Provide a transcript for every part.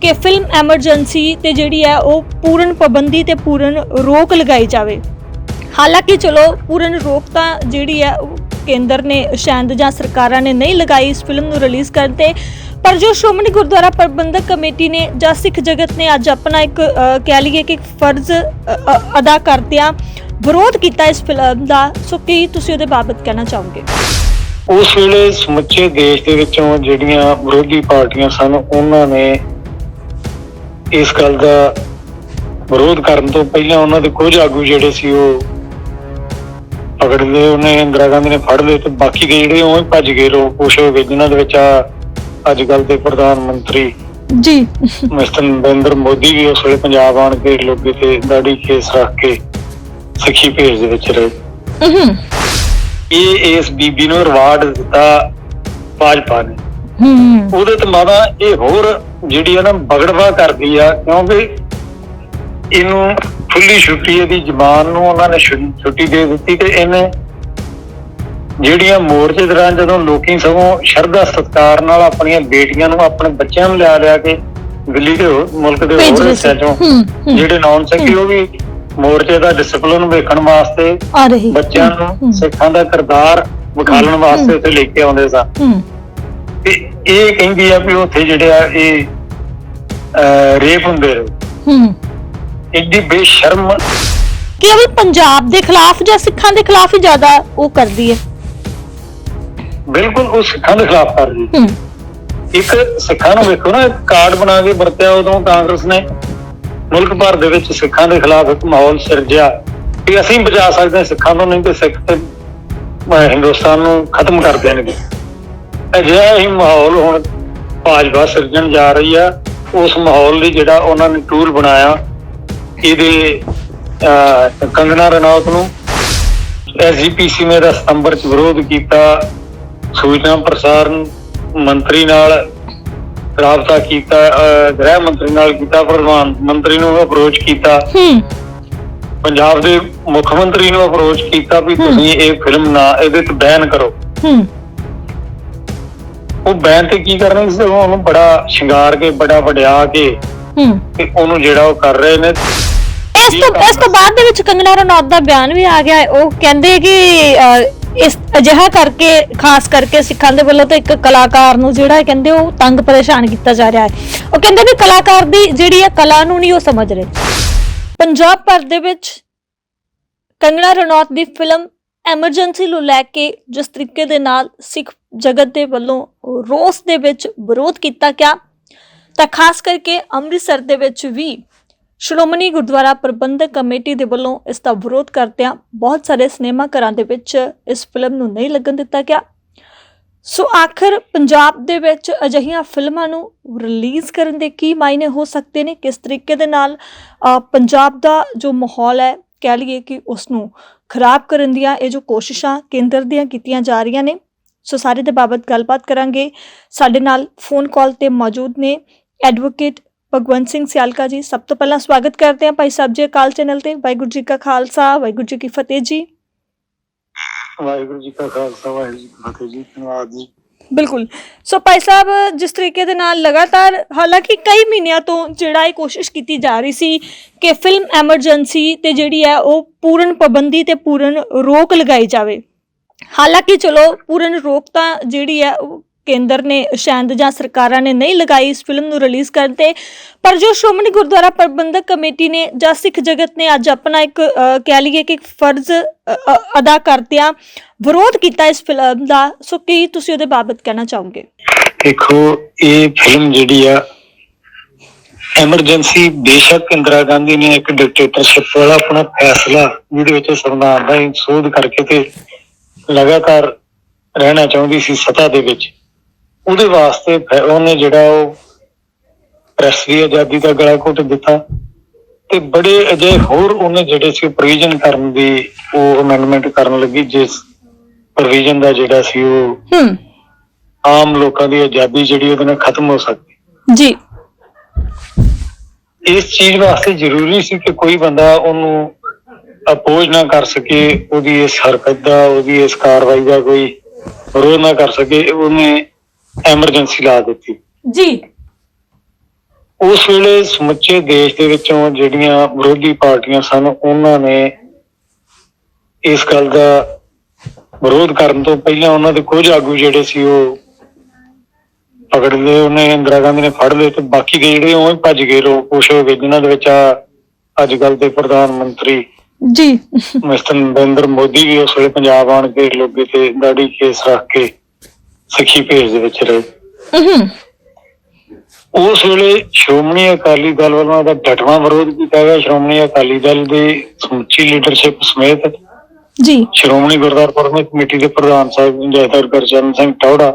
ਕਿ film emergency ਤੇ ਜਿਹੜੀ ਹੈ ਉਹ ਪੂਰਨ ਪਾਬੰਦੀ ਤੇ ਪੂਰਨ ਰੋਕ ਲਗਾਈ ਜਾਵੇ। ਹਾਲਾਂਕਿ ਚਲੋ, ਪੂਰਨ ਰੋਕ ਤਾਂ ਜਿਹੜੀ ਹੈ ਕੇਂਦਰ ਨੇ, ਸ਼ਾਇਦ ਜਾਂ ਸਰਕਾਰਾਂ ਨੇ ਨਹੀਂ ਲਗਾਈ ਇਸ ਫਿਲਮ ਨੂੰ ਰਿਲੀਜ਼ ਕਰਨ ਤੇ, ਪਰ ਜੋ ਸ਼੍ਰੋਮਣੀ ਗੁਰਦੁਆਰਾ ਪ੍ਰਬੰਧਕ ਕਮੇਟੀ ਨੇ ਜਾਂ ਸਿੱਖ ਜਗਤ ਨੇ ਅੱਜ ਆਪਣਾ ਇੱਕ ਕਹਿ ਲਈਏ ਕਿ ਫਰਜ਼ ਅਦਾ ਕਰਦਿਆਂ ਵਿਰੋਧ ਕੀਤਾ ਇਸ ਫਿਲਮ ਦਾ, ਸੋ ਕੀ ਤੁਸੀਂ ਉਹਦੇ ਬਾਬਤ ਕਹਿਣਾ ਚਾਹੋਗੇ? ਉਸ ਵੇਲੇ ਸਮੁੱਚੇ ਦੇਸ਼ ਦੇ ਵਿੱਚੋਂ ਜਿਹੜੀਆਂ ਵਿਰੋਧੀ ਪਾਰਟੀਆਂ ਸਨ, ਉਹਨਾਂ ਨੇ ਇਸ ਗੱਲ ਦਾ ਵਿਰੋਧ ਕਰਨ ਤੋਂ ਪਹਿਲਾਂ ਉਹਨਾਂ ਦੇ ਕੁਝ ਆਗੂ ਜਿਹੜੇ ਸੀ ਉਹ ਪਕੜ ਲਏ ਉਹਨੇ ਇੰਦਰਾ ਗਾਂਧੀ ਨੇ ਫੜ ਲਏ ਤੇ ਬਾਕੀ ਦੇ ਜਿਹੜੇ ਉਹ ਭੱਜ ਗਏ ਲੋਕ ਕੁਛ ਹੋ ਗਏ ਜਿਨ੍ਹਾਂ ਦੇ ਵਿੱਚ ਆ ਅੱਜ ਕੱਲ ਦੇ ਪ੍ਰਧਾਨ ਮੰਤਰੀ ਜੀ। ਮਿਸਟਰ ਨਰਿੰਦਰ ਮੋਦੀ ਵੀ ਉਸ ਵੇਲੇ ਪੰਜਾਬ ਆਣ ਕੇ ਲੋਕੀ ਤੇ ਦਾੜੀ ਕੇਸ ਰੱਖ ਕੇ ਸਿੱਖੀ ਭੇਜ ਦੇ ਵਿੱਚ ਰਹੇ। ਹੂੰ ਇਹ ਇਸ ਬੀਬੀ ਨੂੰ ਰਿਵਾਰਡ ਦਿੱਤਾ ਭਾਜਪਾ ਨੇ। ਹੂੰ ਉਹਦੇ ਤੇ ਮਾਦਾ ਇਹ ਹੋਰ ਜਿਹੜੀ ਆ ਨਾ ਬਗੜਵਾ ਕਰਦੀ ਆ ਕਿਉਂਕਿ ਇਹਨੂੰ ਖੁੱਲੀ ਛੁੱਟੀ ਇਹਦੀ ਜ਼ਬਾਨ ਨੂੰ ਉਹਨਾਂ ਨੇ ਛੁੱਟੀ ਦੇ ਦਿੱਤੀ ਤੇ ਇਹਨੇ ਜਿਹੜੀਆਂ ਮੋਰਚੇ ਦੌਰਾਨ ਜਦੋਂ ਲੋਕੀ ਸਗੋਂ ਸ਼ਰਧਾ ਸਤਕਾਰ ਨਾਲ ਆਪਣੀਆਂ ਬੇਟੀਆਂ ਨੂੰ ਆਪਣੇ ਬੱਚਿਆਂ ਨੂੰ ਲਿਆ ਲਿਆ ਕੇ ਦਿੱਲੀ ਦੇ ਮੁਲਕ ਦੇ ਹੋਰ ਹਿੱਸਿਆਂ ਚੋਂ ਜਿਹੜੇ ਨੌਨ ਸਿੱਖੀ ਉਹ ਵੀ ਮੋਰਚੇ ਦਾ ਡਿਸਪਲਿਨ ਵੇਖਣ ਵਾਸਤੇ ਬੱਚਿਆਂ ਨੂੰ ਸਿੱਖਾਂ ਦਾ ਕਿਰਦਾਰ ਵਿਖਾਲਣ ਵਾਸਤੇ ਉੱਥੇ ਲੈ ਕੇ ਆਉਂਦੇ ਸਨ ਤੇ ਇਹ ਕਹਿੰਦੀ ਆ ਵੀ ਉੱਥੇ ਜਿਹੜੇ ਆ ਇਹ ਰੇਪ ਹੁੰਦੇ ਰਹੇ ਹੂੰ। ਇੱਡੀ ਬੇਸ਼ਰਮ ਕੇਵਲ ਪੰਜਾਬ ਦੇ ਖਿਲਾਫ ਜਾਂ ਸਿੱਖਾਂ ਦੇ ਖਿਲਾਫ ਹੀ ਜ਼ਿਆਦਾ ਉਹ ਕਰਦੀ ਹੈ? ਬਿਲਕੁਲ ਉਹ ਸਿੱਖਾਂ ਦੇ ਖਿਲਾਫ ਕਰ ਰਹੀ ਹੂੰ। ਇੱਕ ਸਿੱਖਾਂ ਨੂੰ ਵੇਖੋ ਨਾ ਕਾਰਡ ਬਣਾ ਕੇ ਵਰਤਿਆ ਉਦੋਂ ਕਾਂਗਰਸ ਨੇ। ਮੁਲਕ ਭਰ ਦੇ ਵਿੱਚ ਸਿੱਖਾਂ ਦੇ ਖਿਲਾਫ ਇੱਕ ਮਾਹੌਲ ਸਿਰਜਿਆ। ਕਿ ਅਸੀਂ ਬਚਾ ਸਕਦੇ ਹਾਂ ਸਿੱਖਾਂ ਨੂੰ ਨਹੀਂ ਤੇ ਸਿੱਖ ਤੇ ਹਿੰਦੁਸਤਾਨ ਨੂੰ ਖਤਮ ਕਰ ਦੇਣਗੇ। ਅਜਿਹਾ ਹੀ ਮਾਹੌਲ ਹੁਣ ਭਾਜਪਾ ਸਿਰਜਣ ਜਾ ਰਹੀ ਆ। ਉਸ ਮਾਹੌਲ ਲਈ ਜਿਹੜਾ ਉਹਨਾਂ ਨੇ ਟੂਲ ਬਣਾਇਆ ਇਹਦੇ ਕੰਗਨਾ ਰਣੌਤ ਨੂੰ ਐਸਜੀਪੀਸੀ ਨੇ ਦਾ ਸਤੰਬਰ ਚ ਵਿਰੋਧ ਕੀਤਾ। ਸੂਚਨਾ ਪ੍ਰਸਾਰਣ ਮੰਤਰੀ ਨਾਲ ਰਾਬਤਾ ਕੀਤਾ ਗ੍ਰਹਿ ਮੰਤਰੀ ਨਾਲ ਕੀਤਾ ਪ੍ਰਧਾਨ ਮੰਤਰੀ ਨੂੰ ਅਪਰੋਚ ਕੀਤਾ। ਹੂੰ। ਪੰਜਾਬ ਦੇ ਮੁੱਖ ਮੰਤਰੀ ਨੂੰ ਅਪਰੋਚ ਕੀਤਾ ਵੀ ਤੁਸੀਂ ਇਹ ਫਿਲਮ ਨਾ ਇਹਦੇ ਤੇ ਬੈਨ ਕਰੋ। ਹੂੰ। ਉਹ ਬੈਨ ਤੇ ਕੀ ਕਰਨਾ ਸੀ? ਸਗੋਂ ਉਹਨੂੰ ਬੜਾ ਸ਼ਿੰਗਾਰ ਕੇ ਬੜਾ ਵਡਿਆ ਕੇ ਹੂੰ। ਤੇ ਉਹਨੂੰ ਜਿਹੜਾ ਉਹ ਕਰ ਰਹੇ ਨੇ। ਇਸ ਤੋਂ ਇਸ ਤੋਂ ਬਾਅਦ ਦੇ ਵਿੱਚ ਕੰਗਨਾ ਰਣੌਤ ਦਾ ਬਿਆਨ ਵੀ ਆ ਗਿਆ। ਹੈ। ਉਹ ਕਹਿੰਦੇ ਕਿ ਅਹ, ਇਸ ਅਜਿਹਾ ਕਰਕੇ ਖਾਸ ਕਰਕੇ ਸਿੱਖਾਂ ਦੇ ਵੱਲੋਂ ਤਾਂ ਇੱਕ ਕਲਾਕਾਰ ਨੂੰ ਜਿਹੜਾ ਹੈ ਕਹਿੰਦੇ ਉਹ ਤੰਗ ਪਰੇਸ਼ਾਨ ਕੀਤਾ ਜਾ ਰਿਹਾ ਹੈ। ਉਹ ਕਹਿੰਦੇ ਵੀ ਕਲਾਕਾਰ ਦੀ ਜਿਹੜੀ ਹੈ ਕਲਾ ਨੂੰ ਨਹੀਂ ਉਹ ਸਮਝ ਰਹੇ। ਪੰਜਾਬ ਭਰ ਦੇ ਵਿੱਚ ਕੰਗਨਾ ਰਣੌਤ ਦੀ ਫਿਲਮ ਐਮਰਜੈਂਸੀ ਨੂੰ ਲੈ ਕੇ ਜਿਸ ਤਰੀਕੇ ਦੇ ਨਾਲ ਸਿੱਖ ਜਗਤ ਦੇ ਵੱਲੋਂ ਰੋਸ ਦੇ ਵਿੱਚ ਵਿਰੋਧ ਕੀਤਾ ਗਿਆ, ਤਾਂ ਖਾਸ ਕਰਕੇ ਅੰਮ੍ਰਿਤਸਰ ਦੇ ਵਿੱਚ ਵੀ ਸ਼੍ਰੋਮਣੀ ਗੁਰਦੁਆਰਾ ਪ੍ਰਬੰਧਕ ਕਮੇਟੀ ਦੇ ਵੱਲੋਂ ਇਸ ਦਾ ਵਿਰੋਧ ਕਰਦਿਆਂ ਬਹੁਤ ਸਾਰੇ ਸਿਨੇਮਾ ਘਰਾਂ ਦੇ ਵਿੱਚ ਇਸ ਫਿਲਮ ਨੂੰ ਨਹੀਂ ਲੱਗਣ ਦਿੱਤਾ ਗਿਆ। ਸੋ ਆਖਰ ਪੰਜਾਬ ਦੇ ਵਿੱਚ ਅਜਿਹੀਆਂ ਫਿਲਮਾਂ ਨੂੰ ਰਿਲੀਜ਼ ਕਰਨ ਦੇ ਕੀ ਮਾਇਨੇ ਹੋ ਸਕਦੇ ਨੇ? ਕਿਸ ਤਰੀਕੇ ਦੇ ਨਾਲ ਪੰਜਾਬ ਦਾ ਜੋ ਮਾਹੌਲ ਹੈ, ਕਹਿ ਲਈਏ ਕਿ ਉਸ ਨੂੰ ਖਰਾਬ ਕਰਨ ਦੀਆਂ ਇਹ ਜੋ ਕੋਸ਼ਿਸ਼ਾਂ ਕੇਂਦਰ ਦੀਆਂ ਕੀਤੀਆਂ ਜਾ ਰਹੀਆਂ ਨੇ, ਸੋ ਸਾਰੇ ਦੇ ਬਾਬਤ ਗੱਲਬਾਤ ਕਰਾਂਗੇ। ਸਾਡੇ ਨਾਲ ਫੋਨ ਕਾਲ ਤੇ ਮੌਜੂਦ ਨੇ ਐਡਵੋਕੇਟ ਭਗਵੰਤ ਸਿੰਘ ਸਿਆਲਕਾ ਜੀ। ਸਭ ਤੋਂ ਪਹਿਲਾਂ ਸਵਾਗਤ ਕਰਦੇ ਹਾਂ ਭਾਈ ਸਾਹਿਬ ਜੀ ਅਕਾਲ ਚੈਨਲ ਤੇ। ਵਾਹਿਗੁਰੂ ਜੀ ਕਾ ਖਾਲਸਾ, ਵਾਹਿਗੁਰੂ ਜੀ ਕੀ ਫਤਿਹ ਜੀ। ਵਾਹਿਗੁਰੂ ਜੀ ਕਾ ਖਾਲਸਾ, ਵਾਹਿਗੁਰੂ ਜੀ ਕੀ ਫਤਿਹ ਜੀ। ਧੰਨਵਾਦ ਜੀ। ਬਿਲਕੁਲ। ਸੋ ਭਾਈ ਸਾਹਿਬ, ਜਿਸ ਤਰੀਕੇ ਦੇ ਨਾਲ ਲਗਾਤਾਰ, ਹਾਲਾਂਕਿ ਕਈ ਮਹੀਨਿਆਂ ਤੋਂ ਜਿਹੜਾ ਇਹ ਕੋਸ਼ਿਸ਼ ਕੀਤੀ ਜਾ ਰਹੀ ਸੀ ਕਿ ਫਿਲਮ ਐਮਰਜੈਂਸੀ ਤੇ ਜਿਹੜੀ ਹੈ ਉਹ ਪੂਰਨ ਪਾਬੰਦੀ ਤੇ ਪੂਰਨ ਰੋਕ ਲਗਾਈ ਜਾਵੇ। ਹਾਲਾਂਕਿ ਚਲੋ, ਪੂਰਨ ਰੋਕ ਤਾਂ ਜਿਹੜੀ ਹੈ ਉਹ ਕੇਂਦਰ ਨੇ ਸ਼ਾਇਦ ਜਾਂ ਸਰਕਾਰਾਂ ਨੇ ਨਹੀਂ ਲਗਾਈ ਇਸ ਫਿਲਮ ਨੂੰ ਰਿਲੀਜ਼ ਕਰਨ ਤੇ, ਪਰ ਜੋ ਸ਼੍ਰੋਮਣੀ ਗੁਰਦੁਆਰਾ ਪ੍ਰਬੰਧਕ ਕਮੇਟੀ ਨੇ ਜਾਂ ਸਿੱਖ ਜਗਤ ਨੇ ਅੱਜ ਆਪਣਾ ਇੱਕ ਕਹਿ ਲਈਏ ਕਿ ਇੱਕ ਫਰਜ਼ ਅਦਾ ਕਰਦਿਆਂ ਵਿਰੋਧ ਕੀਤਾ ਇਸ ਫਿਲਮ ਦਾ, ਸੋ ਕੀ ਤੁਸੀਂ ਉਹਦੇ ਬਾਬਤ ਕਹਿਣਾ ਚਾਹੋਗੇ? ਦੇਖੋ, ਇਹ ਫਿਲਮ ਜਿਹੜੀ ਆ, ਐਮਰਜੈਂਸੀ ਬੇਸ਼ੱਕ ਇੰਦਰਾ ਗਾਂਧੀ ਨੇ ਇੱਕ ਡਿਕਟੇਟਰਸ਼ਿਪ ਵਾਲਾ ਆਪਣਾ ਫੈਸਲਾ, ਜਿਹਦੇ ਵਿੱਚ ਸੰਵਿਧਾਨ ਦਾ ਸੋਧ ਕਰਕੇ ਤੇ ਲਗਾਤਾਰ ਰਹਿਣਾ ਚਾਹੁੰਦੀ ਸੀ ਸੱਤਾ ਦੇ ਵਿੱਚ। ਉਹਦੇ ਵਾਸਤੇ ਫਿਰ ਉਹਨੇ ਜਿਹੜਾ ਉਹ ਪ੍ਰੈਸ ਦੀ ਆਜ਼ਾਦੀ ਦਾ ਗਲਾ ਘੁੱਟ ਦਿੱਤਾ ਤੇ ਬੜੇ ਅਜੇ ਹੋਰ ਉਹਨੇ ਜਿਹੜੇ ਸੀ ਪ੍ਰੋਵੀਜ਼ਨ ਕਰਨ ਦੀ ਉਹ ਅਮੈਂਡਮੈਂਟ ਕਰਨ ਲੱਗੀ ਜਿਸ ਪ੍ਰੋਵੀਜ਼ਨ ਦਾ ਜਿਹੜਾ ਸੀ ਉਹ ਹੂੰ। ਆਮ ਲੋਕਾਂ ਦੀ ਆਜ਼ਾਦੀ ਜਿਹੜੀ ਉਹਦੇ ਨਾਲ ਖਤਮ ਹੋ ਸਕਦੀ। ਜੀ। ਇਸ ਚੀਜ਼ ਵਾਸਤੇ ਜ਼ਰੂਰੀ ਸੀ ਕਿ ਕੋਈ ਬੰਦਾ ਉਹਨੂੰ ਅਪੋਜ਼ ਨਾ ਕਰ ਸਕੇ ਉਹਦੀ ਇਸ ਹਰਕਤ ਦਾ ਉਹਦੀ ਇਸ ਕਾਰਵਾਈ ਦਾ ਕੋਈ ਵਿਰੋਧ ਨਾ ਕਰ ਸਕੇ ਉਹਨੇ ਐਮਰਜੈਂਸੀ ਲਾ ਦਿੱਤੀ। ਜੀ। ਉਸ ਵੇਲੇ ਸਮੁੱਚੇ ਦੇਸ਼ ਦੇ ਵਿੱਚੋਂ ਜਿਹੜੀਆਂ ਵਿਰੋਧੀ ਪਾਰਟੀਆਂ ਸਨ ਉਹਨਾਂ ਨੇ ਇਸ ਗੱਲ ਦਾ ਵਿਰੋਧ ਕਰਨ ਤੋਂ ਪਹਿਲਾਂ ਉਹਨਾਂ ਦੇ ਕੁਝ ਆਗੂ ਜਿਹੜੇ ਸੀ ਉਹ ਪਕੜ ਲਏ। ਉਹਨੇ ਇੰਦਰਾ ਗਾਂਧੀ ਨੇ ਫੜ ਲਏ ਤੇ ਬਾਕੀ ਦੇ ਜਿਹੜੇ ਉਹ ਭੱਜ ਗਏ ਲੋਕ ਕੁਛ ਹੋ ਗਏ ਜਿਨ੍ਹਾਂ ਦੇ ਵਿੱਚ ਆ ਅੱਜ ਕੱਲ ਦੇ ਪ੍ਰਧਾਨ ਮੰਤਰੀ ਜੀ। ਮਿਸਟਰ ਨਰਿੰਦਰ ਮੋਦੀ ਵੀ ਉਸ ਵੇਲੇ ਪੰਜਾਬ ਆਣ ਕੇ ਲੋਗੇ ਤੇ ਦਾੜੀ ਕੇਸ ਰੱਖ ਕੇ ਸਿੱਖੀ ਭੇਜ ਦੇ ਵਿੱਚ ਰਹੇ। ਉਸ ਵੇਲੇ ਸ਼੍ਰੋਮਣੀ ਅਕਾਲੀ ਦਲ ਵੱਲੋਂ ਇਹਦਾ ਡਟਵਾਂ ਵਿਰੋਧ ਕੀਤਾ ਗਿਆ। ਸ਼੍ਰੋਮਣੀ ਅਕਾਲੀ ਦਲ ਦੀ ਸਮੁੱਚੀ ਲੀਡਰਸ਼ਿਪ ਸਮੇਤ ਜੀ। ਸ਼੍ਰੋਮਣੀ ਗੁਰਦੁਆਰਾ ਪ੍ਰਬੰਧਕ ਕਮੇਟੀ ਦੇ ਪ੍ਰਧਾਨ ਸਾਹਿਬ ਜੈਦਰ ਗੁਰਚਰਨ ਸਿੰਘ ਟੌੜਾ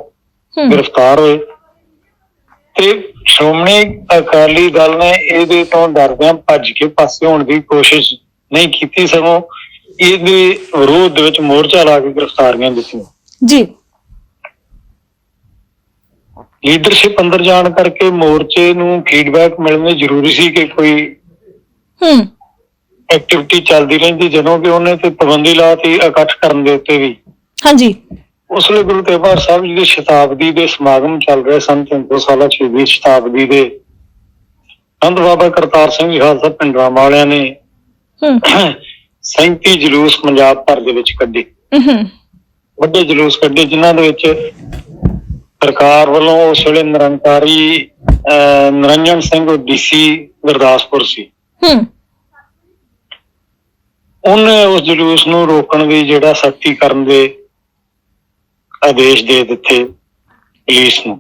ਗ੍ਰਿਫਤਾਰ ਹੋਏ। ਤੇ ਸ਼੍ਰੋਮਣੀ ਅਕਾਲੀ ਦਲ ਨੇ ਇਹਦੇ ਤੋਂ ਡਰਦਿਆਂ ਭੱਜ ਕੇ ਪਾਸੇ ਹੋਣ ਦੀ ਕੋਸ਼ਿਸ਼ ਨਹੀਂ ਕੀਤੀ। ਸਗੋਂ ਇਹਦੇ ਵਿਰੋਧ ਦੇ ਵਿੱਚ ਮੋਰਚਾ ਲਾ ਕੇ ਗ੍ਰਿਫਤਾਰੀਆਂ ਦਿੱਤੀਆਂ। ਜੀ। ਲੀਡਰਸ਼ਿਪ ਅੰਦਰ ਜਾਣ ਕਰਕੇ ਮੋਰਚੇ ਨੂੰ ਫੀਡਬੈਕ ਮਿਲਣੀ ਜ਼ਰੂਰੀ ਸੀ ਕਿ ਕੋਈ ਹਮ ਐਕਟੀਵਿਟੀ ਚੱਲਦੀ ਰਹਿੰਦੀ ਜਦੋਂ ਕਿ ਉਹਨੇ ਤੇ ਪਾਬੰਦੀ ਲਾਤੀ ਇਕੱਠ ਕਰਨ ਦੇ ਉੱਤੇ ਵੀ। ਹਾਂਜੀ। ਉਸ ਵੇਲੇ ਗੁਰੂ ਤੇਗ ਬਹਾਦਰ ਸਾਹਿਬ ਜੀ ਦੇ ਸ਼ਤਾਬਦੀ ਦੇ ਸਮਾਗਮ ਚੱਲ ਰਹੇ ਸਨ 300 ਸਾਲਾ ਸ਼ਹੀਦੀ ਸ਼ਤਾਬਦੀ ਦੇ। ਅੰਧ ਬਾਬਾ ਕਰਤਾਰ ਸਿੰਘ ਜੀ ਖਾਲਸਾ ਪਿੰਡਾਂ ਵਾਲਿਆਂ ਨੇ ਹਮ 37 ਜਲੂਸ ਪੰਜਾਬ ਭਰ ਦੇ ਵਿੱਚ ਕੱਢੇ। ਹਮ ਵੱਡੇ ਜਲੂਸ ਕੱਢੇ ਜਿਨ੍ਹਾਂ ਦੇ ਵਿੱਚ ਸਰਕਾਰ ਵੱਲੋਂ ਉਸ ਵੇਲੇ ਨਿਰੰਕਾਰੀ ਨਿਰੰਜਨ ਸਿੰਘ ਡੀਸੀ ਗੁਰਦਾਸਪੁਰ ਸੀ। ਹਮ ਉਹਨੇ ਉਸ ਜਲੂਸ ਨੂੰ ਰੋਕਣ ਦੀ ਜਿਹੜਾ ਸਖਤੀ ਕਰਨ ਦੇ ਆਦੇਸ਼ ਦੇ ਦਿੱਤੇ ਪੁਲਿਸ ਨੂੰ।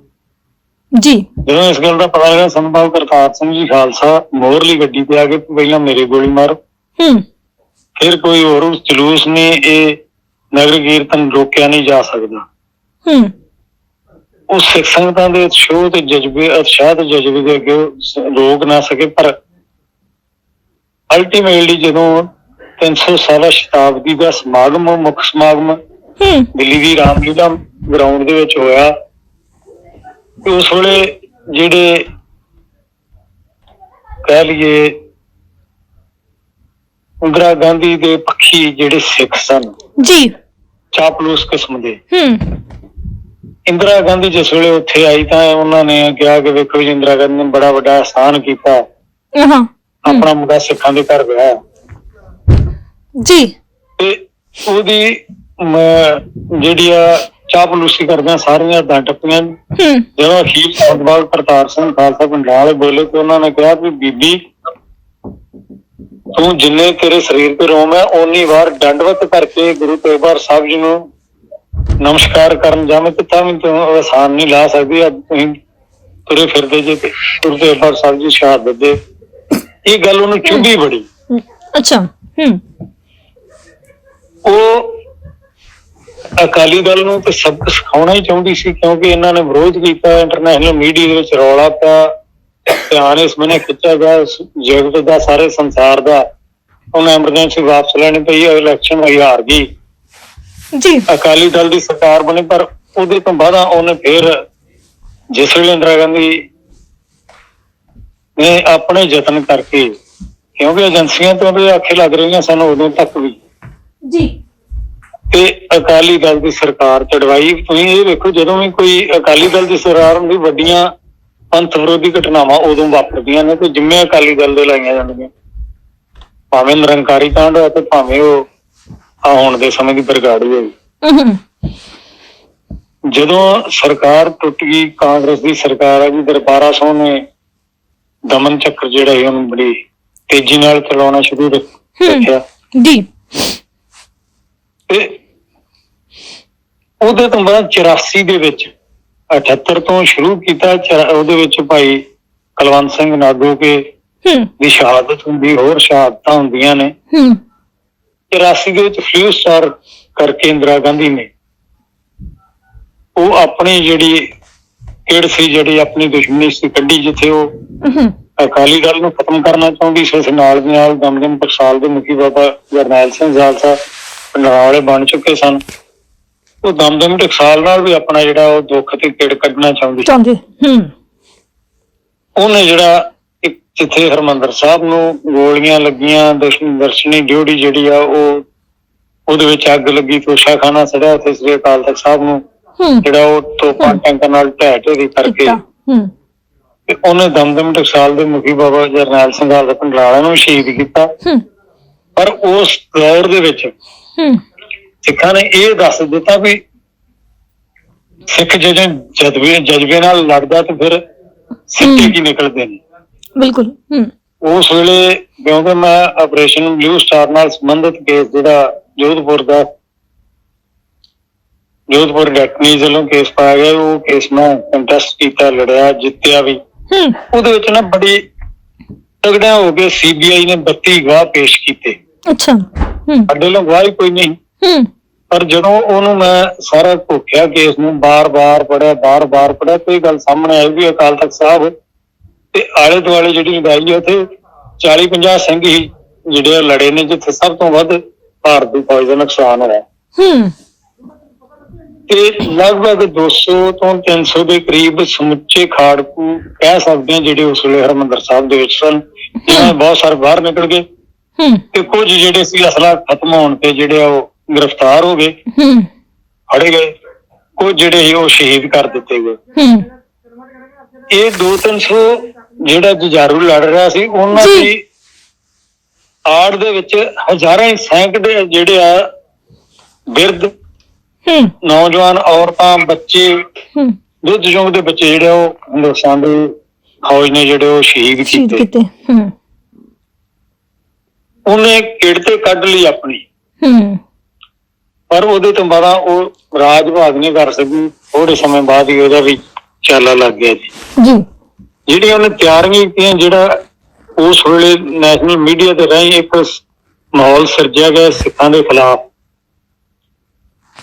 ਜੀ। ਜਦੋਂ ਇਸ ਗੱਲ ਦਾ ਪਤਾ ਲੱਗਾ ਸੰਭਵ ਕਰਤਾਰ ਸਿੰਘ ਜੀ ਖਾਲਸਾ ਮੋਹਰਲੀ ਗੱਡੀ ਤੇ ਆ ਕੇ ਪਹਿਲਾਂ ਮੇਰੇ ਗੋਲੀ ਮਾਰੋ। ਹਮ ਫਿਰ ਕੋਈ ਹੋਰ ਉਸ ਜਲੂਸ ਨੇ ਇਹ ਨਗਰ ਕੀਰਤਨ ਰੋਕਿਆ ਨਹੀਂ ਜਾ ਸਕਦਾ। ਹਮ ਉਹ ਸਿੱਖ ਸੰਗਤਾਂ ਦੇ ਸ਼ੋਅ ਤੇ ਜਜ਼ਬੇ ਉਤਸ਼ਾਹ ਤੇ ਜਜ਼ਬੇ ਦੇ ਅੱਗੇ ਰੋਕ ਨਾ ਸਕੇ ਪਰ ਅਲਟੀਮੇਟਲੀ ਜਦੋਂ 300 ਸਾਲਾ ਸ਼ਤਾਬਦੀ ਦਾ ਸਮਾਗਮ ਮੁੱਖ ਸਮਾਗਮ ਦਿੱਲੀ ਦੀ ਰਾਮਲੀਲਾ ਗਰਾਊਂਡ ਦੇ ਵਿੱਚ ਹੋਇਆ ਤੇ ਉਸ ਵੇਲੇ ਜਿਹੜੇ ਕਹਿ ਲਈਏ ਇੰਦਰਾ ਗਾਂਧੀ ਦੇ ਪੱਖੀ ਜਿਹੜੇ ਸਿੱਖ ਸਨ ਜੀ। ਚਾਪਲੂਸ ਕਿਸਮ ਦੇ ਇੰਦਰਾ ਗਾਂਧੀ ਜਿਸ ਵੇਲੇ ਉੱਥੇ ਆਈ ਤਾਂ ਉਹਨਾਂ ਨੇ ਕਿਹਾ ਕਿ ਵੇਖੋ ਜੀ ਇੰਦਰਾ ਗਾਂਧੀ ਨੇ ਬੜਾ ਵੱਡਾ ਅਹਿਸਾਨ ਕੀਤਾ। ਹਾਂ। ਆਪਣਾ ਮੁੰਡਾ ਸਿੱਖਾਂ ਦੇ ਘਰ ਵਿਆਹ ਜੀ। ਤੇ ਉਹਦੀ ਜਿਹੜੀ ਆ ਚਾਪਲੂਸੀ ਕਰਦਿਆਂ ਸਾਰੀਆਂ ਦਾਂ ਟੱਪੀਆਂ। ਜਦੋਂ ਅਖੀਰ ਸੰਤਵਾਲ ਕਰਤਾਰ ਸਿੰਘ ਖਾਲਸਾ ਪਿੰਡਾਂ ਵਾਲੇ ਬੋਲੇ ਤੇ ਉਹਨਾਂ ਨੇ ਕਿਹਾ ਵੀ ਬੀਬੀ ਤੂੰ ਜਿੰਨੇ ਤੇਰੇ ਸਰੀਰ ਤੇ ਰੋਮ ਹੈ ਓਨੀ ਵਾਰ ਦੰਡਵਤ ਕਰਕੇ ਗੁਰੂ ਤੇਗ ਬਹਾਦਰ ਸਾਹਿਬ ਜੀ ਨੂੰ ਨਮਸਕਾਰ ਕਰਨ ਜਾਵੇਂ ਤੇ ਤਾਂ ਵੀ ਤੂੰ ਆਸਾਨ ਨਹੀਂ ਲਾ ਸਕਦੀ ਅੱਜ ਤੁਸੀਂ ਤੁਰੇ ਫਿਰਦੇ ਜੇ ਤੇ ਤੇਗ ਬਹਾਦਰ ਸਾਹਿਬ ਜੀ ਸ਼ਹਾਦਤ ਦੇ ਇਹ ਗੱਲ ਉਹਨੂੰ ਚੁੱਭੀ ਬੜੀ। ਅੱਛਾ ਹਮ ਉਹ ਅਕਾਲੀ ਦਲ ਨੂੰ ਤੇ ਸਬਕ ਸਿਖਾਉਣਾ ਹੀ ਚਾਹੁੰਦੀ ਸੀ ਕਿਉਂਕਿ ਇਹਨਾਂ ਨੇ ਵਿਰੋਧ ਕੀਤਾ ਇੰਟਰਨੈਸ਼ਨਲ ਮੀਡੀਆ ਦੇ ਵਿੱਚ ਰੌਲਾ ਪਿਆ ਧਿਆਨ ਇਸ ਮਨੇ ਖਿੱਚਿਆ ਗਿਆ ਜਗਤ ਦਾ ਸਾਰੇ ਸੰਸਾਰ ਦਾ। ਉਹਨੇ ਐਮਰਜੈਂਸੀ ਵਾਪਸ ਲੈਣੀ ਪਈ ਇਲੈਕਸ਼ਨ ਹੋਈ ਹਾਰ ਗਈ ਜੀ। ਅਕਾਲੀ ਦਲ ਦੀ ਸਰਕਾਰ ਬਣੀ ਪਰ ਉਹਦੇ ਤੋਂ ਬਾਅਦ ਉਹਨੇ ਫਿਰ ਜਿਸ ਵੇਲੇ ਇੰਦਰਾ ਗਾਂਧੀ ਨੇ ਆਪਣੇ ਯਤਨ ਕਰਕੇ ਕਿਉਂਕਿ ਏਜੰਸੀਆਂ ਤੋਂ ਵੀ ਆਖੇ ਲੱਗ ਰਹੀਆਂ ਸਨ ਉਦੋਂ ਤੱਕ ਵੀ। ਜੀ। ਤੇ ਅਕਾਲੀ ਦਲ ਦੀ ਸਰਕਾਰ ਚੜਵਾਈ ਤੁਸੀਂ ਇਹ ਵੇਖੋ ਜਦੋਂ ਵੀ ਕੋਈ ਅਕਾਲੀ ਦਲ ਦੀ ਸਰਕਾਰ ਹੁੰਦੀ ਵੱਡੀਆਂ ਪੰਥ ਵਿਰੋਧੀ ਘਟਨਾਵਾਂ ਉਦੋਂ ਵਾਪਰਦੀਆਂ ਨੇ ਤੇ ਜਿੰਮੇ ਅਕਾਲੀ ਦਲ ਦੇ ਲਾਈਆਂ ਜਾਂਦੀਆਂ। ਭਾਵੇਂ ਨਿਰੰਕਾਰੀ ਕਾਂਡ ਹੋਇਆ ਤੇ ਭਾਵੇਂ ਉਹ ਆ ਹੁਣ ਦੇ ਸਮੇਂ ਦੀ ਬਰਗਾੜੀ ਹੋਈ। ਜਦੋਂ ਸਰਕਾਰ ਟੁੱਟ ਗਈ ਕਾਂਗਰਸ ਦੀ ਸਰਕਾਰ ਆ ਜੀ ਦਰਬਾਰਾ ਸੋਹ ਨੇ ਦਮਨ ਚੱਕਰ ਜਿਹੜਾ ਹੈ ਉਹਨੂੰ ਬੜੀ ਤੇਜ਼ੀ ਨਾਲ ਚਲਾਉਣਾ ਸ਼ੁਰੂ। ਰੱਖਿਆ। ਜੀ। ਤੇ ਉਹਦੇ ਤੋਂ ਬਾਅਦ 84 ਦੇ ਵਿੱਚ 78 ਤੋਂ ਸ਼ੁਰੂ ਕੀਤਾ ਉਹਦੇ ਵਿੱਚ ਭਾਈ ਕੁਲਵੰਤ ਸਿੰਘ ਨਾਗੋ ਕੇ ਦੀ ਸ਼ਹਾਦਤ ਹੁੰਦੀ ਹੋਰ ਸ਼ਹਾਦਤਾਂ ਹੁੰਦੀਆਂ ਨੇ। ਹਮ 84 ਦੇ ਵਿੱਚ ਫਲੂ ਸਟਾਰ ਕਰਕੇ ਇੰਦਰਾ ਗਾਂਧੀ ਨੇ। ਉਹ ਆਪਣੀ ਜਿਹੜੀ ਕਿਹੜ ਸੀ ਜਿਹੜੀ ਆਪਣੀ ਦੁਸ਼ਮਣੀ ਸੀ ਕੱਢੀ ਜਿੱਥੇ ਉਹ ਅਕਾਲੀ ਦਲ ਨੂੰ ਖਤਮ ਕਰਨਾ ਚਾਹੁੰਦੀ ਸੀ ਉਸ ਨਾਲ ਦੀ ਨਾਲ ਦਮਦਮ ਟਕਸਾਲ ਦੇ ਮੁਖੀ ਬਾਬਾ ਜਰਨੈਲ ਸਿੰਘ ਖਾਲਸਾ ਪਿੰਡਾਂ ਵਾਲੇ ਬਣ ਚੁੱਕੇ ਸਨ। ਉਹ ਦਮਦਮ ਟਕਸਾਲ ਨਾਲ ਵੀ ਆਪਣਾ ਜਿਹੜਾ ਉਹ ਦੁੱਖ ਤੇ ਕਿੜ ਕੱਢਣਾ ਚਾਹੁੰਦੀ। ਚਾਹੁੰਦੇ ਹਮ। ਉਹਨੇ ਜਿਹੜਾ ਜਿੱਥੇ ਹਰਮੰਦਰ ਸਾਹਿਬ ਨੂੰ ਗੋਲੀਆਂ ਲੱਗੀਆਂ ਦਰਸ਼ਨ ਦਰਸ਼ਨੀ ਡਿਊਟੀ ਜਿਹੜੀ ਆ ਉਹ ਉਹਦੇ ਵਿੱਚ ਅੱਗ ਲੱਗੀ ਤੋਸ਼ਾ ਖਾਨਾ ਸੜਿਆ ਉੱਥੇ ਸ੍ਰੀ ਅਕਾਲ ਤਖਤ ਸਾਹਿਬ ਨੂੰ। ਜਿਹੜਾ ਉਹ ਤੋਪਾਂ ਟੈਂਕਾਂ ਨਾਲ ਢਹਿ ਢੇਰੀ ਕਰਕੇ ਤੇ ਉਹਨੇ ਦਮਦਮ ਟਕਸਾਲ ਦੇ ਮੁਖੀ ਬਾਬਾ ਜਰਨੈਲ ਸਿੰਘ ਹਾਲ ਪੰਡਰਾਲਾ ਨੂੰ ਸ਼ਹੀਦ ਕੀਤਾ। ਪਰ ਉਸ ਦੌਰ ਦੇ ਵਿੱਚ ਸਿੱਖਾਂ ਨੇ ਇਹ ਦੱਸ ਦਿੱਤਾ ਵੀ ਸਿੱਖ ਜਦੋਂ ਜਜ਼ਬੇ ਜਜ਼ਬੇ ਨਾਲ ਲੜਦਾ ਤੇ ਫਿਰ ਸਿੱਟੇ ਕੀ ਨਿਕਲਦੇ ਨੇ। ਬਿਲਕੁਲ ਹੂੰ। ਉਸ ਵੇਲੇ ਕਿਉਂਕਿ ਮੈਂ ਆਪਰੇਸ਼ਨ ਬਲੂ ਸਟਾਰ ਨਾਲ ਸੰਬੰਧਿਤ ਕੇਸ ਜਿਹੜਾ ਜੋਧਪੁਰ ਦਾ ਜੋਧਪੁਰ ਡੈਕਨੀਜ਼ ਵੱਲੋਂ ਕੇਸ ਪਾਇਆ ਗਿਆ ਉਹ ਕੇਸ ਮੈਂ ਕੰਟੈਸਟ ਕੀਤਾ ਲੜਿਆ ਜਿੱਤਿਆ ਵੀ। ਹੂੰ। ਉਹਦੇ ਵਿੱਚ ਨਾ ਬੜੀ ਤਗੜਿਆ ਹੋ ਕੇ ਸੀਬੀਆਈ ਨੇ 32 ਗਵਾਹ ਪੇਸ਼ ਕੀਤੇ। ਅੱਛਾ ਹੂੰ। ਸਾਡੇ ਵੱਲੋਂ ਗਵਾਹ ਹੀ ਕੋਈ ਨਹੀਂ। ਹੂੰ। ਪਰ ਜਦੋਂ ਉਹਨੂੰ ਮੈਂ ਸਾਰਾ ਘੋਖਿਆ ਕੇਸ ਨੂੰ ਬਾਰ-ਬਾਰ ਪੜਿਆ ਬਾਰ-ਬਾਰ ਪੜਿਆ ਕੋਈ ਗੱਲ ਸਾਹਮਣੇ ਆਈ ਵੀ ਅਕਾਲ ਤਖਤ ਸਾਹਿਬ ਤੇ ਆਲੇ ਦੁਆਲੇ ਜਿਹੜੀ ਲੜਾਈ ਹੈ ਉੱਥੇ 40-50 ਸਿੰਘ ਹੀ ਜਿਹੜੇ ਲੜੇ ਨੇ ਜਿੱਥੇ ਸਭ ਤੋਂ ਵੱਧ ਭਾਰਤ ਦੀ ਫੌਜ ਦਾ ਨੁਕਸਾਨ ਹੋਇਆ। ਹੂੰ। ਤੇ ਲਗਭਗ 200 ਤੋਂ 300 ਦੇ ਕਰੀਬ ਸਮੁੱਚੇ ਖਾੜਕੂ ਕਹਿ ਸਕਦੇ ਹਾਂ ਜਿਹੜੇ ਉਸ ਵੇਲੇ ਹਰਮੰਦਰ ਸਾਹਿਬ ਦੇ ਵਿੱਚ ਸਨ ਇਹਨਾਂ ਬਹੁਤ ਸਾਰੇ ਬਾਹਰ ਨਿਕਲ ਗਏ। ਹੂੰ। ਤੇ ਕੁਝ ਜਿਹੜੇ ਸੀ ਅਸਲਾ ਖਤਮ ਹੋਣ ਤੇ ਜਿਹੜੇ ਉਹ ਗ੍ਰਿਫਤਾਰ ਹੋ ਗਏ ਹੂੰ। ਫੜੇ ਗਏ। ਕੁਝ ਜਿਹੜੇ ਸੀ ਉਹ ਸ਼ਹੀਦ ਕਰ ਦਿੱਤੇ ਗਏ। ਹੂੰ। ਇਹ 2-300 ਜਿਹੜਾ ਜੁਝਾਰੂ ਲੜ ਰਿਹਾ ਸੀ ਉਹਨਾਂ ਜੀ। ਦੀ ਆੜ ਦੇ ਵਿੱਚ ਹਜ਼ਾਰਾਂ ਹੀ ਸੈਂਕੜੇ ਜਿਹੜੇ ਆ ਬਿਰਧ ਹੂੰ। ਨੌਜਵਾਨ ਔਰਤਾਂ ਬੱਚੇ ਹੂੰ। ਦੁੱਧ ਜੋਗ ਦੇ ਬੱਚੇ ਜਿਹੜੇ ਉਹ ਹਿੰਦੁਸਤਾਨ ਦੇ ਫੌਜ ਨੇ ਜਿਹੜੇ ਉਹ ਸ਼ਹੀਦ ਸ਼ਹੀਦ ਕੀਤੇ। ਕੀਤੇ ਹੂੰ। ਉਹਨੇ ਕਿੜਤੇ ਕੱਢ ਲਈ ਆਪਣੀ। ਹੂੰ। ਪਰ ਉਹਦੇ ਤੋਂ ਬਾਅਦ ਉਹ ਰਾਜ ਭਾਗ ਨਹੀਂ ਕਰ ਸਕੀ। ਥੋੜੇ ਸਮੇਂ ਬਾਅਦ ਹੀ ਉਹਦਾ ਵੀ ਚਾਲਾ ਲੱਗ ਗਿਆ ਜੀ। ਜੀ। ਜਿਹੜੀਆਂ ਉਹਨੇ ਤਿਆਰੀਆਂ ਕੀਤੀਆਂ ਜਿਹੜਾ ਉਸ ਵੇਲੇ ਨੈਸ਼ਨਲ ਮੀਡੀਆ ਦੇ ਰਾਹੀਂ ਇੱਕ ਮਾਹੌਲ ਸਿਰਜਿਆ ਗਿਆ ਸਿੱਖਾਂ ਦੇ ਖਿਲਾਫ।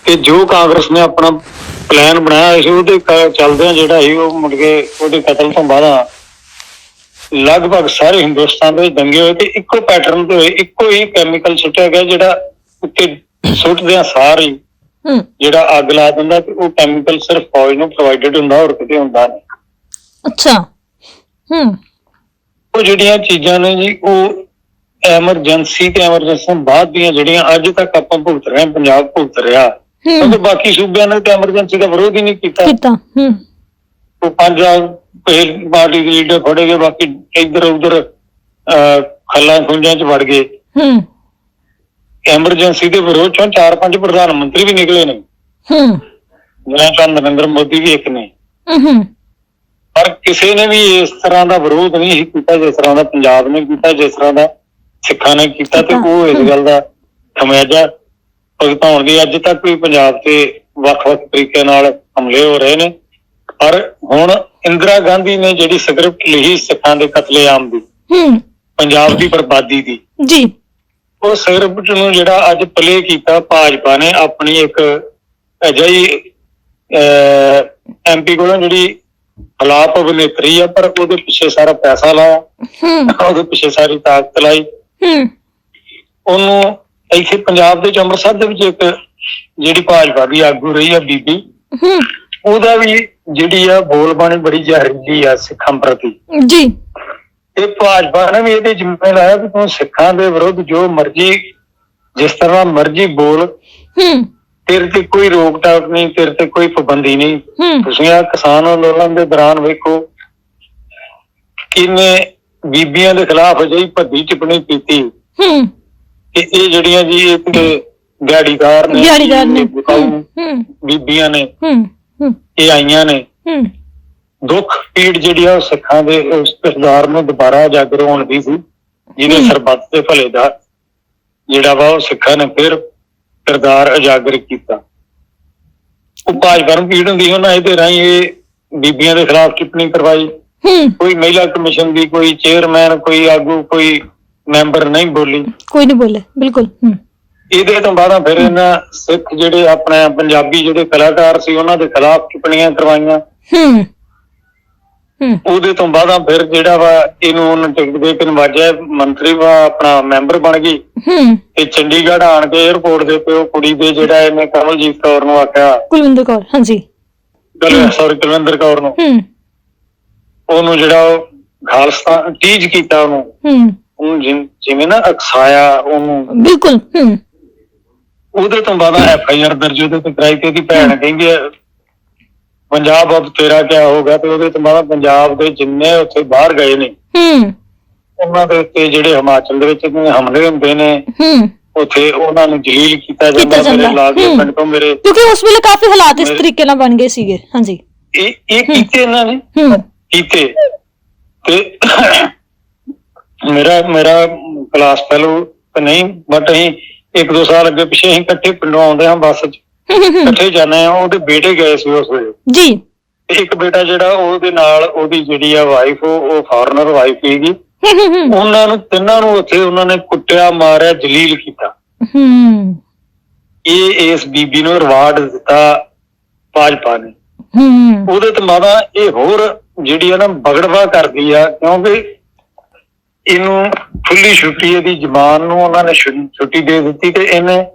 ਕਿ ਜੋ ਕਾਂਗਰਸ ਨੇ ਆਪਣਾ ਪਲਾਨ ਬਣਾਇਆ ਸੀ ਉਹਦੇ ਚੱਲਦਿਆਂ ਜਿਹੜਾ ਸੀ ਉਹ ਮੁੜ ਕੇ ਉਹਦੇ ਕਤਲ ਤੋਂ ਬਾਅਦ ਲਗਭਗ ਸਾਰੇ ਹਿੰਦੁਸਤਾਨ ਦੇ ਦੰਗੇ ਹੋਏ ਤੇ ਇੱਕੋ ਪੈਟਰਨ ਤੇ ਹੋਏ ਇੱਕੋ ਹੀ ਕੈਮੀਕਲ ਸੁੱਟਿਆ ਗਿਆ ਜਿਹੜਾ ਉੱਤੇ ਸੁੱਟਦਿਆਂ ਸਾਰ ਜਿਹੜਾ ਅੱਗ ਲਾ ਦਿੰਦਾ ਤੇ ਉਹ ਕੈਮੀਕਲ ਸਿਰਫ ਫੌਜ ਨੂੰ ਪ੍ਰੋਵਾਈਡਡ ਹੁੰਦਾ ਹੋਰ ਕਿਤੇ ਹੁੰਦਾ ਨਹੀਂ। ਅੱਛਾ। ਹੂੰ। ਉਹ ਜਿਹੜੀਆਂ ਚੀਜ਼ਾਂ ਨੇ ਜੀ ਉਹ ਐਮਰਜੈਂਸੀ ਤੇ ਐਮਰਜੈਂਸੀ ਤੋਂ ਬਾਅਦ ਦੀਆਂ ਜਿਹੜੀਆਂ ਅੱਜ ਤੱਕ ਆਪਾਂ ਭੁਗਤ ਰਹੇ ਹਾਂ ਪੰਜਾਬ ਭੁਗਤ ਰਿਹਾ। ਕਿਉਂਕਿ ਬਾਕੀ ਸੂਬਿਆਂ ਨੇ ਤੇ ਐਮਰਜੈਂਸੀ ਦਾ ਵਿਰੋਧ ਹੀ ਨਹੀਂ ਕੀਤਾ। ਕੀਤਾ ਹੂੰ। ਉਹ ਪੰਜਾਬ ਪਹਿਲ ਪਾਰਟੀ ਦੇ ਲੀਡਰ ਫੜੇ ਗਏ ਬਾਕੀ ਇੱਧਰ ਉੱਧਰ ਅਹ, ਖੱਲਾਂ ਖੁੰਝਾਂ ਚ ਵੜ ਗਏ। ਹੂੰ। ਐਮਰਜੈਂਸੀ ਦੇ ਵਿਰੋਧ ਚੋਂ ਚਾਰ ਪੰਜ ਪ੍ਰਧਾਨ ਮੰਤਰੀ ਵੀ ਨਿਕਲੇ ਨੇ। ਹੂੰ। ਜਿਨ੍ਹਾਂ ਚੋਂ ਨਰਿੰਦਰ ਮੋਦੀ ਵੀ ਇੱਕ ਨੇ। ਹੂੰ। ਪਰ ਕਿਸੇ ਨੇ ਵੀ ਇਸ ਤਰ੍ਹਾਂ ਦਾ ਵਿਰੋਧ ਨਹੀਂ ਕੀਤਾ ਜਿਸ ਤਰ੍ਹਾਂ ਦਾ ਪੰਜਾਬ ਨੇ ਕੀਤਾ ਜਿਸ ਤਰ੍ਹਾਂ ਦਾ ਸਿੱਖਾਂ ਨੇ ਕੀਤਾ ਤੇ ਉਹ ਇਸ ਗੱਲ ਦਾ ਖਮਿਆਜਾ ਭੁਗਤਾਉਣ ਦੀ ਅੱਜ ਤੱਕ ਵੀ ਪੰਜਾਬ ਤੇ ਵੱਖ-ਵੱਖ ਤਰੀਕੇ ਨਾਲ ਹਮਲੇ ਹੋ ਰਹੇ ਨੇ। ਪਰ ਹੁਣ ਇੰਦਰਾ ਗਾਂਧੀ ਨੇ ਜਿਹੜੀ ਸਕ੍ਰਿਪਟ ਲਿਖੀ ਸਿੱਖਾਂ ਦੇ ਕਤਲੇਆਮ ਦੀ ਹੂੰ। ਪੰਜਾਬ ਦੀ ਬਰਬਾਦੀ ਦੀ ਜੀ। ਉਹ ਸਕ੍ਰਿਪਟ ਨੂੰ ਜਿਹੜਾ ਅੱਜ ਪਲੇ ਕੀਤਾ ਭਾਜਪਾ ਨੇ ਆਪਣੀ ਇੱਕ ਅਜਿਹੀ ਐਮਪੀ ਕੋਲੋਂ ਜਿਹੜੀ ਹਲਾਪ ਅਭਿਨੇਤਰੀ ਆ ਪਰ ਉਹਦੇ ਪਿੱਛੇ ਸਾਰਾ ਪੈਸਾ ਲਾਇਆ। ਹੂੰ। ਉਹਦੇ ਪਿੱਛੇ ਸਾਰੀ ਤਾਕਤ ਲਾਈ। ਹੂੰ। ਉਹਨੂੰ ਇੱਥੇ ਪੰਜਾਬ ਦੇ ਵਿੱਚ ਅੰਮ੍ਰਿਤਸਰ ਦੇ ਵਿੱਚ ਇੱਕ ਜਿਹੜੀ ਭਾਜਪਾ ਦੀ ਆਗੂ ਰਹੀ ਆ ਬੀਬੀ ਹੂੰ। ਉਹਦਾ ਵੀ ਜਿਹੜੀ ਆ ਬੋਲਬਾਣੀ ਬੜੀ ਜ਼ਹਿਰੀਲੀ ਆ ਸਿੱਖਾਂ ਪ੍ਰਤੀ ਜੀ। ਤੇ ਭਾਜਪਾ ਨੇ ਵੀ ਇਹਦੇ ਜ਼ਿੰਮੇ ਲਾਇਆ ਕਿ ਤੂੰ ਸਿੱਖਾਂ ਦੇ ਵਿਰੁੱਧ ਜੋ ਮਰਜ਼ੀ ਜਿਸ ਤਰ੍ਹਾਂ ਮਰਜ਼ੀ ਬੋਲ। ਹੂੰ। ਤੇਰੇ ਤੇ ਕੋਈ ਰੋਕ ਟਾਕ ਨਹੀਂ ਤੇਰੇ ਤੇ ਕੋਈ ਪਾਬੰਦੀ ਨਹੀਂ। ਤੁਸੀਂ ਆ ਕਿਸਾਨ ਅੰਦੋਲਨ ਦੇ ਦੌਰਾਨ ਵੇਖੋ ਕਿੰਨੇ ਬੀਬੀਆਂ ਦੇ ਖਿਲਾਫ ਅਜਿਹੀ ਭੱਦੀ ਟਿੱਪਣੀ ਕੀਤੀ। ਹੂੰ। ਕਿ ਇਹ ਜਿਹੜੀਆਂ ਜੀ ਇਹ ਤੇ ਦਿਹਾੜੀਦਾਰ ਨੇ ਦਿਹਾੜੀਦਾਰ ਨੇ। ਬੀਬੀਆਂ ਨੇ ਹੂੰ ਇਹ ਆਈਆਂ ਨੇ। ਹੂੰ। ਦੁੱਖ ਪੀੜ ਜਿਹੜੀ ਆ ਸਿੱਖਾਂ ਦੇ ਉਸ ਕਿਰਦਾਰ ਨੂੰ ਦੁਬਾਰਾ ਉਜਾਗਰ ਹੋਣ ਦੀ ਸੀ ਜਿਹਦੇ। ਸਰਬੱਤ ਦੇ ਭਲੇ ਦਾ ਜਿਹੜਾ ਵਾ ਉਹ ਸਿੱਖਾਂ ਨੇ ਫਿਰ ਕਿਰਦਾਰ ਉਜਾਗਰ ਕੀਤਾ। ਉਹ ਭਾਜਪਾ ਨੂੰ ਪੀੜ ਹੁੰਦੀ ਉਹਨਾਂ ਇਹਦੇ ਰਾਹੀਂ ਇਹ ਬੀਬੀਆਂ ਦੇ ਖਿਲਾਫ ਟਿੱਪਣੀ ਕਰਵਾਈ। ਕੋਈ ਮਹਿਲਾ ਕਮਿਸ਼ਨ ਦੀ ਕੋਈ ਚੇਅਰਮੈਨ ਕੋਈ ਆਗੂ ਕੋਈ ਮੈਂਬਰ ਨਹੀਂ ਬੋਲੀ। ਕੋਈ ਨਹੀਂ ਬੋਲੇ ਬਿਲਕੁਲ ਇਹਦੇ ਤੋਂ ਬਾਅਦ ਫਿਰ ਇਹਨਾਂ ਸਿੱਖ ਜਿਹੜੇ ਆਪਣੇ ਪੰਜਾਬੀ ਜਿਹੜੇ ਕਲਾਕਾਰ ਸੀ ਉਹਨਾਂ ਦੇ ਖਿਲਾਫ ਟਿੱਪਣੀਆਂ ਕਰਵਾਈਆਂ। ਹੂੰ। ਉਹਦੇ ਤੋਂ ਬਾਅਦ ਫਿਰ ਜਿਹੜਾ ਵਾ ਇਹਨੂੰ ਉਹਨਾਂ ਟਿਕਟ ਦੇ ਕੇ ਨਵਾਜਿਆ ਮੰਤਰੀ ਵਾ ਆਪਣਾ ਮੈਂਬਰ ਬਣ ਗਈ। ਹੂੰ। ਤੇ ਚੰਡੀਗੜ੍ਹ ਆਣ ਕੇ 에어ਪੋਰਟ ਦੇ ਉਹ ਕੁੜੀ ਦੇ ਜਿਹੜਾ ਇਹਨੇ ਕਮਲਜੀਤ ਕੌਰ ਨੂੰ ਆਖਿਆ। ਕੁਲਵਿੰਦਰ ਕੌਰ ਹਾਂਜੀ। ਸੌਰੀ ਕੁਲਵਿੰਦਰ ਕੌਰ ਨੂੰ। ਹੂੰ। ਉਹਨੂੰ ਜਿਹੜਾ ਉਹ ਖਾਲਸਤਾਨ ਟੀਜ ਕੀਤਾ ਉਹਨੂੰ। ਹੂੰ। ਉਹਨੂੰ ਜਿਵੇਂ ਨਾ ਅਕਸਾਇਆ ਉਹਨੂੰ। ਬਿਲਕੁਲ ਹੂੰ। ਉਹਦੇ ਤੋਂ ਬਾਅਦ ਐਫ ਆਈ ਆਰ ਦਰਜ ਉਹਦੇ ਤੇ ਕਰਾਈ ਤੇ ਉਹਦੀ ਭੈਣ ਕਹਿੰਦੀ ਪੰਜਾਬ ਅਬ ਤੇਰਾ ਕਿਆ ਹੋਗਾ ਤੇ ਉਹਦੇ ਤੋਂ ਬਾਅਦ ਪੰਜਾਬ ਦੇ ਜਿੰਨੇ ਉੱਥੇ ਬਾਹਰ ਗਏ ਨੇ ਹੂੰ। ਉਹਨਾਂ ਦੇ ਉੱਤੇ ਜਿਹੜੇ ਹਿਮਾਚਲ ਦੇ ਵਿੱਚ ਹਮਲੇ ਹੁੰਦੇ ਨੇ ਹੂੰ। ਉੱਥੇ ਉਹਨਾਂ ਨੂੰ ਜਲੀਲ ਕੀਤਾ ਕੀਤਾ ਜਾਂਦਾ ਜਾਂਦਾ। ਮੇਰੇ ਲਾਗੇ ਹੂੰ। ਪਿੰਡ ਤੋਂ ਮੇਰੇ ਕਿਉਂਕਿ ਉਸ ਵੇਲੇ ਕਾਫੀ ਹਾਲਾਤ ਇਸ ਤਰੀਕੇ ਨਾਲ ਬਣ ਗਏ ਸੀਗੇ ਹਾਂਜੀ। ਇਹ ਇਹ ਕੀਤੇ ਇਹਨਾਂ ਨੇ? ਹੂੰ। ਕੀਤੇ। ਤੇ ਮੇਰਾ ਮੇਰਾ ਕਲਾਸ ਫੈਲੋ ਤਾਂ ਨਹੀਂ ਬਟ ਅਸੀਂ ਇੱਕ ਦੋ ਸਾਲ ਅੱਗੇ ਪਿੱਛੇ ਅਸੀਂ ਇਕੱਠੇ ਪਿੰਡੋਂ ਆਉਂਦੇ ਹਾਂ ਬੱਸ 'ਚ। ਹੂੰ, ਹੂੰ, ਹੂੰ। ਇਕੱਠੇ ਜਾਂਦੇ ਆ ਉਹਦੇ ਬੇਟੇ ਗਏ ਸੀ ਉਸ ਵੇਲੇ। ਜੀ। ਇੱਕ ਬੇਟਾ ਜਿਹੜਾ ਉਹਦੇ ਨਾਲ ਉਹਦੀ ਜਿਹੜੀ ਆ ਵਾਈਫ ਉਹ ਫਾਰਨਰ ਵਾਈਫ ਸੀਗੀ। ਉਹਨਾਂ ਨੂੰ ਤਿੰਨਾਂ ਨੂੰ ਉੱਥੇ ਉਹਨਾਂ ਨੇ ਕੁੱਟਿਆ ਮਾਰਿਆ ਜਲੀਲ ਕੀਤਾ। ਹੂੰ। ਇਹ ਇਸ ਬੀਬੀ ਨੂੰ ਰਿਵਾਰਡ ਦਿੱਤਾ ਭਾਜਪਾ ਨੇ। ਹੂੰ। ਉਹਦੇ ਤੋਂ ਮਾਦਾ ਇਹ ਹੋਰ ਜਿਹੜੀ ਆ ਨਾ ਬਗੜਵਾ ਕਰਦੀ ਆ ਕਿਉਂਕਿ ਇਹਨੂੰ ਖੁੱਲੀ ਛੁੱਟੀ ਇਹਦੀ ਜ਼ਬਾਨ ਨੂੰ ਉਹਨਾਂ ਨੇ ਛੁੱਟੀ ਦੇ ਦਿੱਤੀ ਤੇ ਇਹਨੇ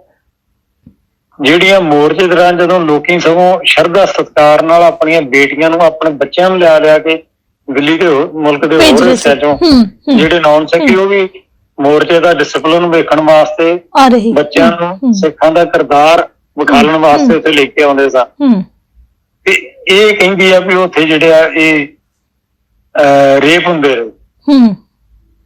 ਜਿਹੜੀਆਂ ਮੋਰਚੇ ਦੌਰਾਨ ਜਦੋਂ ਲੋਕੀ ਸਗੋਂ ਸ਼ਰਧਾ ਸਤਕਾਰ ਨਾਲ ਆਪਣੀਆਂ ਬੇਟੀਆਂ ਨੂੰ ਆਪਣੇ ਬੱਚਿਆਂ ਨੂੰ ਲਿਆ ਲਿਆ ਕੇ ਦਿੱਲੀ ਦੇ ਮੁਲਕ ਦੇ ਹੋਰ ਹਿੱਸਿਆਂ ਚੋਂ ਜਿਹੜੇ ਨੌਨ ਸਿੱਖੀ ਉਹ ਵੀ ਮੋਰਚੇ ਦਾ ਡਿਸਪਲਿਨ ਵੇਖਣ ਵਾਸਤੇ ਬੱਚਿਆਂ ਨੂੰ ਸਿੱਖਾਂ ਦਾ ਕਿਰਦਾਰ ਵਿਖਾਲਣ ਵਾਸਤੇ ਉੱਥੇ ਲੈ ਕੇ ਆਉਂਦੇ ਸਨ ਤੇ ਇਹ ਕਹਿੰਦੀ ਆ ਵੀ ਉੱਥੇ ਜਿਹੜੇ ਆ ਇਹ ਰੇਪ ਹੁੰਦੇ ਰਹੇ ਹੂੰ।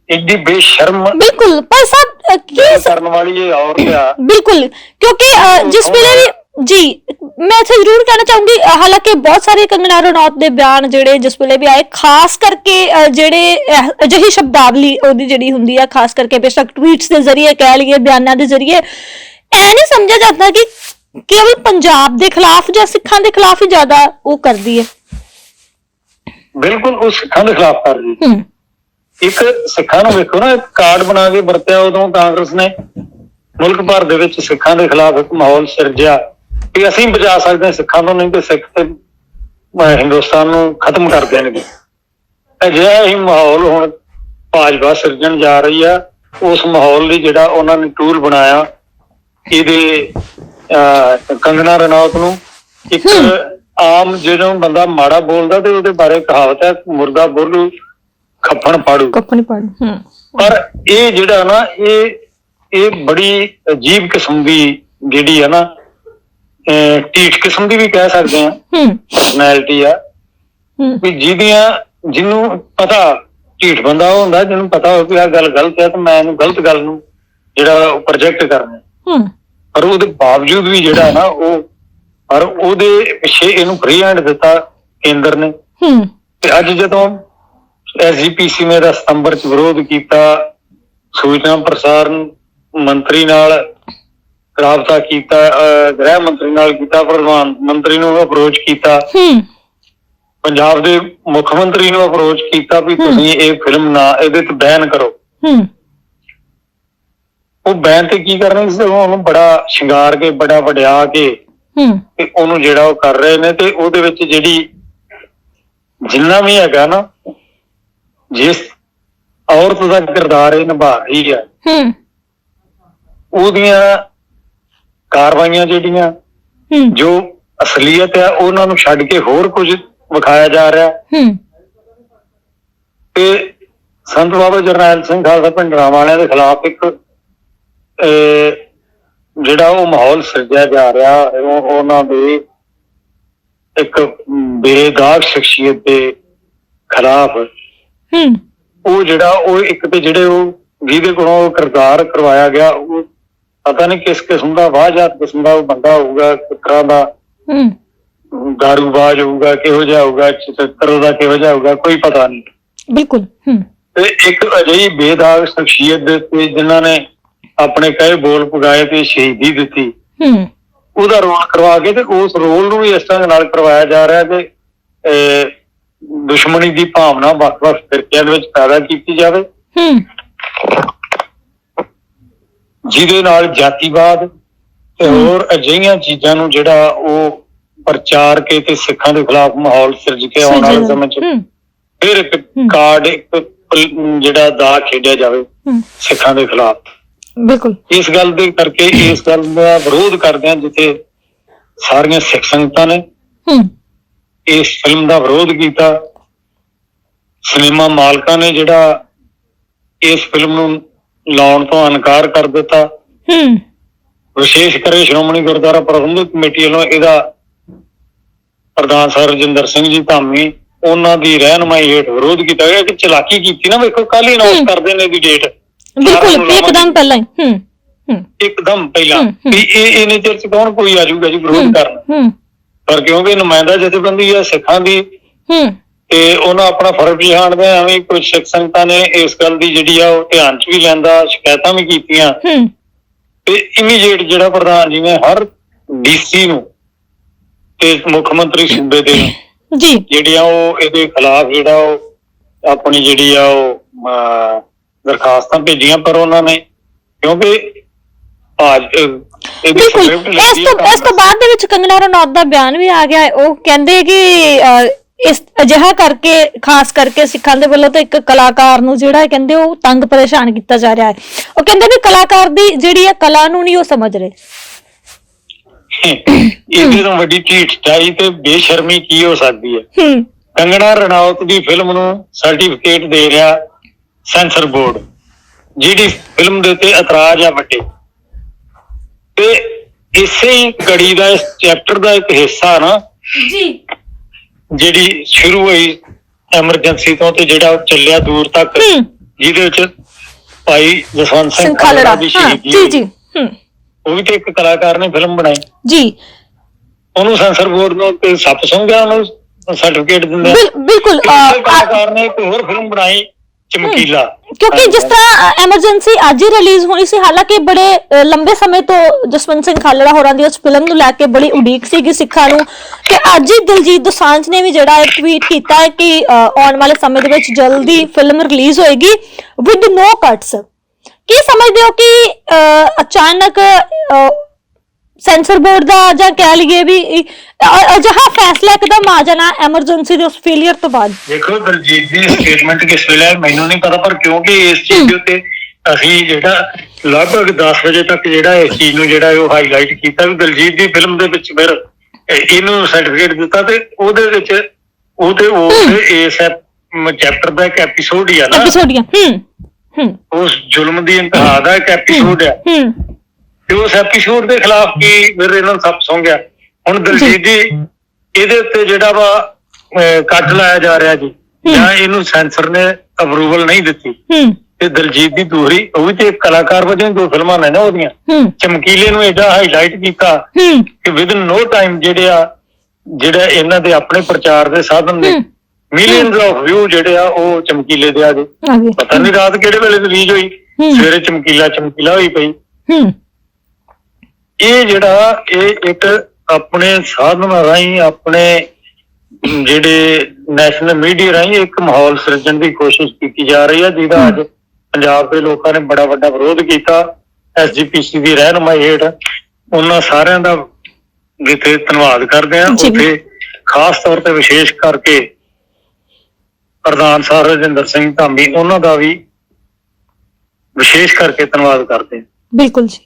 ਇੱਡੀ ਬੇਸ਼ਰਮ ਬਿਲਕੁਲ ਪਰ ਸਾਹਿਬ ਅ, ਕੀ ਸ- ਕਰਨ ਵਾਲੀ ਇਹ ਔਰਤ ਆ। ਬਿਲਕੁਲ ਕਿਉਂਕਿ ਅ, ਜਿਸ ਵੇਲੇ ਵੀ ਜੀ ਮੈਂ ਇੱਥੇ ਜ਼ਰੂਰ ਕਹਿਣਾ ਚਾਹੂੰਗੀ ਅ, ਹਾਲਾਂਕਿ ਬਹੁਤ ਸਾਰੇ ਕੰਗਨਾ ਰਣੌਤ ਦੇ ਬਿਆਨ ਜਿਹੜੇ ਜਿਸ ਵੇਲੇ ਵੀ ਆਏ ਖਾਸ ਕਰਕੇ ਅ, ਜਿਹੜੇ ਅਹ, ਅਜਿਹੀ ਸ਼ਬਦਾਵਲੀ ਉਹਦੀ ਜਿਹੜੀ ਹੁੰਦੀ ਹੈ ਖਾਸ ਕਰਕੇ ਬੇਸ਼ੱਕ ਟਵੀਟਸ ਦੇ ਜ਼ਰੀਏ ਕਹਿ ਲਈਏ ਬਿਆਨਾਂ ਦੇ ਜ਼ਰੀਏ ਐ ਨਹੀਂ ਸਮਝਿਆ ਜਾਂਦਾ ਕਿ ਕੇਵਲ ਪੰਜਾਬ ਦੇ ਖਿਲਾਫ ਜਾਂ ਸਿੱਖਾਂ ਦੇ ਖਿਲਾਫ ਹੀ ਜ਼ਿਆਦਾ ਉਹ ਕਰਦੀ ਹੈ। ਬਿਲਕੁਲ ਉਹ ਸਿੱਖਾਂ ਦੇ ਖਿਲਾਫ ਕਰ ਰਹੀ ਹੂੰ। ਇੱਕ ਸਿੱਖਾਂ ਨੂੰ ਵੇਖੋ ਨਾ ਕਾਰਡ ਬਣਾ ਕੇ ਵਰਤਿਆ ਉਦੋਂ ਕਾਂਗਰਸ ਨੇ। ਮੁਲਕ ਭਰ ਦੇ ਵਿੱਚ ਸਿੱਖਾਂ ਦੇ ਖਿਲਾਫ ਇੱਕ ਮਾਹੌਲ ਸਿਰਜਿਆ। ਕਿ ਅਸੀਂ ਬਚਾ ਸਕਦੇ ਹਾਂ ਸਿੱਖਾਂ ਤੋਂ ਨਹੀਂ ਤੇ ਸਿੱਖ ਤੇ ਹਿੰਦੁਸਤਾਨ ਨੂੰ ਖਤਮ ਕਰ ਦੇਣਗੇ। ਅਜਿਹਾ ਹੀ ਮਾਹੌਲ ਹੁਣ ਭਾਜਪਾ ਸਿਰਜਣ ਜਾ ਰਹੀ ਆ। ਉਸ ਮਾਹੌਲ ਲਈ ਜਿਹੜਾ ਉਹਨਾਂ ਨੇ ਟੂਲ ਬਣਾਇਆ ਇਹਦੇ ਕੰਗਨਾ ਰਣੌਤ ਨੂੰ। ਇੱਕ ਆਮ ਜਦੋਂ ਬੰਦਾ ਮਾੜਾ ਬੋਲਦਾ ਤੇ ਉਹਦੇ ਬਾਰੇ ਕਹਾਵਤ ਹੈ ਮੁਰਦਾ ਬੋਲੂ ਖੱਫਣ ਪਾੜੂ। ਕੱਪਣੀ ਪੜ। ਹੂੰ। ਪਰ ਇਹ ਜਿਹੜਾ ਨਾ ਇਹ ਇਹ ਬੜੀ ਅਜੀਬ ਕਿਸਮ ਦੀ ਜਿਹੜੀ ਹੈ ਨਾ ਅਹ ਢੀਠ ਕਿਸਮ ਦੀ ਵੀ ਕਹਿ ਸਕਦੇ ਆ। ਹੂੰ। ਪਰਸਨੈਲਿਟੀ ਆ। ਹੂੰ। ਵੀ ਜਿਹਦੀਆਂ ਜਿਹਨੂੰ ਪਤਾ ਢੀਠ ਬੰਦਾ ਉਹ ਹੁੰਦਾ ਜਿਹਨੂੰ ਪਤਾ ਹੋਵੇ ਕਿ ਆਹ ਗੱਲ ਗਲਤ ਹੈ ਤਾਂ ਮੈਂ ਇਹਨੂੰ ਗਲਤ ਗੱਲ ਨੂੰ ਜਿਹੜਾ ਪ੍ਰੋਜੈਕਟ ਕਰਨਾ। ਹੂੰ। ਪਰ ਉਹਦੇ ਬਾਵਜੂਦ ਵੀ ਜਿਹੜਾ ਨਾ ਉਹ ਪਰ ਉਹਦੇ ਪਿੱਛੇ ਇਹਨੂੰ ਫ੍ਰੀ ਹੈਂਡ ਦਿੱਤਾ ਕੇਂਦਰ ਨੇ। ਹੂੰ। ਤੇ ਅੱਜ ਜਦੋਂ ਐਸਜੀਪੀਸੀ ਨੇ ਦਾ ਸਤੰਬਰ ਚ ਵਿਰੋਧ ਕੀਤਾ ਸੂਚਨਾ ਪ੍ਰਸਾਰਣ ਮੰਤਰੀ ਨਾਲ ਰਾਬਤਾ ਕੀਤਾ ਗ੍ਰਹਿ ਮੰਤਰੀ ਨਾਲ ਕੀਤਾ ਪ੍ਰਧਾਨ ਮੰਤਰੀ ਨੂੰ ਅਪਰੋਚ ਕੀਤਾ। ਹੂੰ। ਪੰਜਾਬ ਦੇ ਮੁੱਖ ਮੰਤਰੀ ਨੂੰ ਅਪਰੋਚ ਕੀਤਾ ਵੀ ਤੁਸੀਂ ਇਹ ਫਿਲਮ ਨਾ ਇਹਦੇ ਤੇ ਬੈਨ ਕਰੋ। ਹੂੰ। ਉਹ ਬੈਨ ਤੇ ਕੀ ਕਰਨਾ ਸੀ? ਉਹਨੂੰ ਬੜਾ ਸ਼ਿੰਗਾਰ ਕੇ ਬੜਾ ਵਡਿਆ ਕੇ ਹੂੰ। ਤੇ ਉਹਨੂੰ ਜਿਹੜਾ ਉਹ ਕਰ ਰਹੇ ਨੇ ਤੇ ਉਹਦੇ ਵਿੱਚ ਜਿਹੜੀ ਜਿੰਨਾ ਵੀ ਹੈਗਾ ਨਾ ਜਿਸ ਔਰਤ ਦਾ ਕਿਰਦਾਰ ਇਹ ਨਿਭਾ ਰਹੀ ਹੈ ਹੂੰ। ਉਹਦੀਆਂ ਕਾਰਵਾਈਆਂ ਜਿਹੜੀਆਂ ਹੂੰ। ਜੋ ਅਸਲੀਅਤ ਹੈ ਉਹਨਾਂ ਨੂੰ ਛੱਡ ਕੇ ਹੋਰ ਕੁਝ ਵਿਖਾਇਆ ਜਾ ਰਿਹਾ। ਹੈ। ਤੇ ਸੰਤ ਬਾਬਾ ਜਰਨੈਲ ਸਿੰਘ ਖਾਲਸਾ ਪਿੰਡਰਾਂ ਵਾਲਿਆਂ ਦੇ ਖਿਲਾਫ ਇੱਕ ਜਿਹੜਾ ਉਹ ਮਾਹੌਲ ਸਿਰਜਿਆ ਜਾ ਰਿਹਾ ਉਹ ਉਹਨਾਂ ਦੇ ਇੱਕ ਬੇਦਾਗ ਸ਼ਖਸੀਅਤ ਦੇ ਖਿਲਾਫ ਹੂੰ। ਉਹ ਜਿਹੜਾ ਉਹ ਇੱਕ ਤੇ ਜਿਹੜੇ ਉਹ ਜਿਹਦੇ ਕੋਲੋਂ ਉਹ ਕਿਰਦਾਰ ਕਰਵਾਇਆ ਗਿਆ ਉਹ ਪਤਾ ਨਹੀਂ ਕਿਸ ਕਿਸਮ ਦਾ ਵਾਹਜਾਤ ਕਿਸਮ ਦਾ ਉਹ ਬੰਦਾ ਹੋਊਗਾ ਕਿਸ ਤਰ੍ਹਾਂ ਦਾ ਹੂੰ। ਦਾਰੂਬਾਜ਼ ਹੋਊਗਾ ਕਿਹੋ ਜਿਹਾ ਹੋਊਗਾ ਚਿੱਤਰ ਉਹਦਾ ਕਿਹੋ ਜਿਹਾ ਹੋਊਗਾ ਕੋਈ ਪਤਾ ਨਹੀਂ। ਬਿਲਕੁਲ ਹੂੰ। ਤੇ ਇੱਕ ਅਜਿਹੀ ਬੇਦਾਗ ਸ਼ਖਸੀਅਤ ਦੇ ਉੱਤੇ ਜਿਨ੍ਹਾਂ ਨੇ ਆਪਣੇ ਕਹੇ ਬੋਲ ਪਗਾਏ ਤੇ ਸ਼ਹੀਦੀ ਦਿੱਤੀ। ਹੂੰ। ਉਹਦਾ ਰੋਲ ਕਰਵਾ ਕੇ ਤੇ ਉਸ ਰੋਲ ਨੂੰ ਵੀ ਇਸ ਤਰ੍ਹਾਂ ਦੇ ਨਾਲ ਕਰਵਾਇਆ ਜਾ ਰਿਹਾ ਅਹ, ਦੁਸ਼ਮਣੀ ਦੀ ਭਾਵਨਾ ਵੱਖ-ਵੱਖ ਫਿਰਕਿਆਂ ਦੇ ਵਿੱਚ ਪੈਦਾ ਕੀਤੀ ਜਾਵੇ। ਹੂੰ। ਜਿਹਦੇ ਨਾਲ ਜਾਤੀਵਾਦ ਤੇ ਹੋਰ ਅਜਿਹੀਆਂ ਚੀਜ਼ਾਂ ਨੂੰ ਜਿਹੜਾ ਉਹ ਪ੍ਰਚਾਰ ਕੇ ਤੇ ਸਿੱਖਾਂ ਦੇ ਖਿਲਾਫ ਮਾਹੌਲ ਸਿਰਜ ਕੇ ਆਉਣ ਵਾਲੇ ਸਮੇਂ 'ਚ ਫਿਰ ਇੱਕ ਕਾਰਡ ਇੱਕ ਜਿਹੜਾ ਦਾ ਖੇਡਿਆ ਜਾਵੇ ਸਿੱਖਾਂ ਦੇ ਖਿਲਾਫ। ਬਿਲਕੁਲ। ਇਸ ਗੱਲ ਦੇ ਕਰਕੇ ਇਸ ਗੱਲ ਦਾ ਵਿਰੋਧ ਕਰਦੇ ਆ ਜਿੱਥੇ ਸਾਰੀਆਂ ਸਿੱਖ ਸੰਗਤਾਂ ਨੇ ਹੂੰ। ਇਸ ਫਿਲਮ ਦਾ ਵਿਰੋਧ ਕੀਤਾ। ਸਿਨੇਮਾ ਮਾਲਕਾਂ ਨੇ ਜਿਹੜਾ ਇਸ ਫਿਲਮ ਨੂੰ ਲਾਉਣ ਤੋਂ ਇਨਕਾਰ ਕਰ ਦਿੱਤਾ। ਹੂੰ। ਵਿਸ਼ੇਸ਼ ਕਰੇ ਸ਼੍ਰੋਮਣੀ ਗੁਰਦੁਆਰਾ ਪ੍ਰਬੰਧਕ ਕਮੇਟੀ ਵੱਲੋਂ ਇਹਦਾ ਪ੍ਰਧਾਨ ਸਰ ਰਜਿੰਦਰ ਸਿੰਘ ਜੀ ਧਾਮੀ ਉਹਨਾਂ ਦੀ ਰਹਿਨਮਾਈ ਹੇਠ ਵਿਰੋਧ ਕੀਤਾ ਗਿਆ। ਕਿ ਚਲਾਕੀ ਕੀਤੀ ਨਾ ਵੇਖੋ ਕੱਲ ਹੀ ਅਨਾਉਂਸ ਹੂੰ। ਕਰ ਦੇਣੇ ਦੀ ਡੇਟ ਬਿਲਕੁਲ ਇੱਕਦਮ ਪਹਿਲਾਂ ਹੀ। ਹੂੰ ਹੂੰ। ਇੱਕਦਮ ਪਹਿਲਾਂ। ਵੀ ਇਹ ਇਹਨੇ ਚਿਰ ਚ ਕੌਣ ਕੋਈ ਆ ਜਾਊਗਾ ਜੀ ਵਿਰੋਧ ਕਰਨ? ਹੂੰ। ਪਰ ਕਿਉਂਕਿ ਨੁਮਾਇੰਦਾ ਜਥੇਬੰਦੀ ਹੈ ਸਿੱਖਾਂ ਦੀ ਹੂੰ। ਤੇ ਉਹਨਾਂ ਆਪਣਾ ਫਰਜ਼ ਵੀ ਜਾਣਦੇ ਆ, ਐਵੇਂ ਕੁਝ ਸਿੱਖ ਸੰਗਤਾਂ ਨੇ ਇਸ ਗੱਲ ਦੀ ਜਿਹੜੀ ਆ ਉਹ ਧਿਆਨ ਚ ਵੀ ਲੈਂਦਾ ਸ਼ਿਕਾਇਤਾਂ ਵੀ ਕੀਤੀਆਂ। ਹੂੰ। ਤੇ ਇਮੀਡੀਏਟ ਜਿਹੜਾ ਪ੍ਰਧਾਨ ਜੀ ਨੇ ਹਰ ਡੀਸੀ ਨੂੰ ਤੇ ਮੁੱਖ ਮੰਤਰੀ ਸੂਬੇ ਦੇ ਜੀ। ਜਿਹੜੀਆਂ ਉਹ ਇਹਦੇ ਖਿਲਾਫ ਜਿਹੜਾ ਉਹ ਆਪਣੀ ਜਿਹੜੀ ਆ ਉਹ ਦਰਖਾਸਤਾਂ ਭੇਜੀਆਂ ਪਰ ਉਹਨਾਂ ਨੇ ਕਿਉਂਕਿ ਇਹਦੀ ਬਿਲਕੁਲ ਇਸ ਤੋਂ ਇਸ ਤੋਂ ਬਾਅਦ ਦੇ ਵਿੱਚ ਕੰਗਨਾ ਰਣੌਤ ਦਾ ਬਿਆਨ ਵੀ ਆ ਗਿਆ। ਉਹ ਕਹਿੰਦੇ ਕਿ ਇਸ ਅਜਿਹਾ ਕਰਕੇ ਖਾਸ ਕਰਕੇ ਸਿੱਖਾਂ ਦੇ ਵੱਲੋਂ ਤਾਂ ਇੱਕ ਕਲਾਕਾਰ ਨੂੰ ਜਿਹੜਾ ਕਹਿੰਦੇ ਉਹ ਤੰਗ ਪਰੇਸ਼ਾਨ ਕੀਤਾ ਜਾ ਰਿਹਾ ਹੈ। ਉਹ ਕਹਿੰਦੇ ਵੀ ਕਲਾਕਾਰ ਦੀ ਜਿਹੜੀ ਹੈ ਕਲਾ ਨੂੰ ਨਹੀਂ ਉਹ ਸਮਝ ਰਹੇ। ਇਹਦੇ ਤੋਂ ਵੱਡੀ ਢੀਠਾਈ ਤੇ ਬੇਸ਼ਰਮੀ ਕੀ ਹੋ ਸਕਦੀ ਹੈ? ਕੰਗਣਾ ਰਣੌਤ ਦੀ ਫਿਲਮ ਨੂੰ ਸਰਟੀਫਿਕੇਟ ਦੇ ਰਿਹਾ ਸੈਂਸਰ ਬੋਰਡ ਜਿਹੜੀ ਫਿਲਮ ਦੇ ਉੱਤੇ ਇਤਰਾਜ਼ ਆ ਵੱਡੇ। ਤੇ ਇਸੇ ਕੜੀ ਦਾ ਇਸ ਚੈਪਟਰ ਦਾ ਇੱਕ ਹਿੱਸਾ ਨਾ ਜੀ। ਜਿਹੜੀ ਸ਼ੁਰੂ ਹੋਈ ਐਮਰਜੈਂਸੀ ਤੋਂ ਤੇ ਜਿਹੜਾ ਚੱਲਿਆ ਦੂਰ ਤੱਕ ਜਿਹਦੇ ਵਿੱਚ ਭਾਈ ਜਸਵੰਤ ਸਿੰਘ ਖਾਲੜਾ। ਦੀ ਸ਼ਹੀਦੀ ਜੀ। ਜੀ ਹੂੰ। ਉਹ ਵੀ ਤੇ ਇੱਕ ਕਲਾਕਾਰ ਨੇ ਫਿਲਮ ਬਣਾਈ। ਜੀ। ਉਹਨੂੰ ਸੈਂਸਰ ਬੋਰਡ ਨੂੰ ਤੇ ਸੱਪ ਸੌਂ ਗਿਆ ਉਹਨੂੰ ਸਰਟੀਫਿਕੇਟ ਦਿੰਦੇ ਬਿਲਕੁਲ ਕਲਾਕਾਰ ਨੇ ਇੱਕ ਹੋਰ ਫਿਲਮ ਬਣਾਈ ਚਮਕੀਲਾ ਕਿਉਂਕਿ ਜਿਸ ਤਰ੍ਹਾਂ ਐਮਰਜੈਂਸੀ ਅੱਜ ਹੀ ਰਿਲੀਜ਼ ਹੋਣੀ ਸੀ ਹਾਲਾਂਕਿ ਬੜੇ ਅ, ਲੰਬੇ ਸਮੇਂ ਤੋਂ ਜਸਵੰਤ ਸਿੰਘ ਖਾਲੜਾ ਹੋਰਾਂ ਦੀ ਉਸ ਫਿਲਮ ਨੂੰ ਲੈ ਕੇ ਬੜੀ ਉਡੀਕ ਸੀਗੀ ਸਿੱਖਾਂ ਨੂੰ। ਕਿ ਅੱਜ ਹੀ ਦਿਲਜੀਤ ਦੋਸਾਂਝ ਨੇ ਵੀ ਜਿਹੜਾ ਇਹ ਟਵੀਟ ਕੀਤਾ ਹੈ ਕਿ ਅ, ਆਉਣ ਵਾਲੇ ਸਮੇਂ ਦੇ ਵਿੱਚ ਜਲਦੀ ਫਿਲਮ ਰਿਲੀਜ਼ ਹੋਏਗੀ ਵਿਦ ਨੋ ਕੱਟਸ ਕੀ ਸਮਝਦੇ ਹੋ ਕਿ ਅ, ਅਚਾਨਕ ਅ, ਸੈਂਸਰ ਬੋਰਡ ਦਾ ਜਾਂ ਕਹਿ ਲਈਏ ਵੀ ਅਜਿਹਾ ਫੈਸਲਾ ਇੱਕਦਮ ਆ ਜਾਣਾ ਐਮਰਜੈਂਸੀ ਦੇ ਉਸ ਫੇਲਿਅਰ ਤੋਂ ਬਾਅਦ। ਦੇਖੋ ਦਲਜੀਤ ਦੀ ਸਟੇਟਮੈਂਟ ਕਿਸ ਵੇਲੇ ਹੈ ਮੈਨੂੰ ਨਹੀਂ ਪਤਾ ਪਰ ਕਿਉਂਕਿ ਇਸ ਚੀਜ਼ ਦੇ ਉੱਤੇ ਅਸੀਂ ਜਿਹੜਾ ਲਗਭਗ 10 ਵਜੇ ਤੱਕ ਜਿਹੜਾ ਇਸ ਚੀਜ਼ ਨੂੰ ਜਿਹੜਾ ਉਹ ਹਾਈਲਾਈਟ ਕੀਤਾ ਵੀ ਦਲਜੀਤ ਦੀ ਫਿਲਮ ਦੇ ਵਿੱਚ ਫਿਰ ਇਹ- ਇਹਨੂੰ ਸਰਟੀਫਿਕੇਟ ਦਿੱਤਾ ਤੇ ਉਹਦੇ ਵਿੱਚ ਉਹਦੇ ਉਹ ਇਸ ਚੈਪਟਰ ਦਾ ਇੱਕ ਐਪੀਸੋਡ ਹੀ ਆ ਨਾ। ਐਪੀਸੋਡੀਆਂ ਹੂੰ ਹੂੰ ਉਸ ਜ਼ੁਲਮ ਦੀ ਇੰਤਹਾ ਦਾ ਇੱਕ ਐਪੀਸੋਡ ਹੈ ਹੂੰ। ਤੇ ਉਸ ਐਪੀਸੋਡ ਦੇ ਖਿਲਾਫ ਕੀ ਫਿਰ ਇਹਨਾਂ ਨੂੰ ਸੱਪ ਸੌਂ ਗਿਆ? ਹੁਣ ਦਲਜੀਤ ਜੀ ਇਹਦੇ ਉੱਤੇ ਜਿਹੜਾ ਵਾ ਕੱਟ ਲਾਇਆ ਜਾ ਰਿਹਾ ਜੀ ਜਾਂ ਇਹਨੂੰ ਸੈਂਸਰ ਨੇ ਅਪਰੂਵਲ ਨਹੀਂ ਦਿੱਤੀ। ਤੇ ਦਲਜੀਤ ਦੀ ਦੂਹਰੀ ਉਹ ਵੀ ਤੇ ਇੱਕ ਕਲਾਕਾਰ ਵਜੋਂ ਦੋ ਫਿਲਮਾਂ ਨੇ ਨਾ ਉਹਦੀਆਂ। ਚਮਕੀਲੇ ਨੂੰ ਏਡਾ ਹਾਈਲਾਈਟ ਕੀਤਾ। ਕਿ ਵਿਦਨ ਨੋ ਟਾਈਮ ਜਿਹੜੇ ਆ ਜਿਹੜਾ ਇਹਨਾਂ ਦੇ ਆਪਣੇ ਪ੍ਰਚਾਰ ਦੇ ਸਾਧਨ ਨੇ। ਮਿਲੀਅਨਸ ਆਫ ਵਿਊ ਜਿਹੜੇ ਆ ਉਹ ਚਮਕੀਲੇ ਦੇ ਆ ਗਏ। ਪਤਾ ਨਹੀਂ ਰਾਤ ਕਿਹੜੇ ਵੇਲੇ ਰਿਲੀਜ਼ ਹੋਈ। ਸਵੇਰੇ ਚਮਕੀਲਾ ਚਮਕੀਲਾ ਹੋਈ ਪਈ। ਇਹ ਜਿਹੜਾ ਇਹ ਇੱਕ ਆਪਣੇ ਸਾਧਨ ਰਾਹੀਂ ਆਪਣੇ ਜਿਹੜੇ ਨੈਸ਼ਨਲ ਮੀਡੀਆ ਰਾਹੀਂ ਇੱਕ ਮਾਹੌਲ ਸਿਰਜਣ ਦੀ ਕੋਸ਼ਿਸ਼ ਕੀਤੀ ਜਾ ਰਹੀ ਹੈ ਜਿਹਦਾ ਅੱਜ ਪੰਜਾਬ ਦੇ ਲੋਕਾਂ ਨੇ ਬੜਾ ਵੱਡਾ ਵਿਰੋਧ ਕੀਤਾ। ਐਸਜੀਪੀਸੀ ਦੀ ਰਹਿਨਮਾਈ ਹੇਠ ਉਹਨਾਂ ਸਾਰਿਆਂ ਦਾ ਜਿੱਥੇ ਧੰਨਵਾਦ ਕਰਦੇ ਹਾਂ। ਜੀ। ਉੱਥੇ ਖਾਸ ਤੌਰ ਤੇ ਵਿਸ਼ੇਸ਼ ਕਰਕੇ ਪ੍ਰਧਾਨ ਸਾਹਿਬ ਰਜਿੰਦਰ ਸਿੰਘ ਧਾਮੀ ਉਹਨਾਂ ਦਾ ਵੀ ਵਿਸ਼ੇਸ਼ ਕਰਕੇ ਧੰਨਵਾਦ ਕਰਦੇ ਹਾਂ। ਬਿਲਕੁਲ ਜੀ।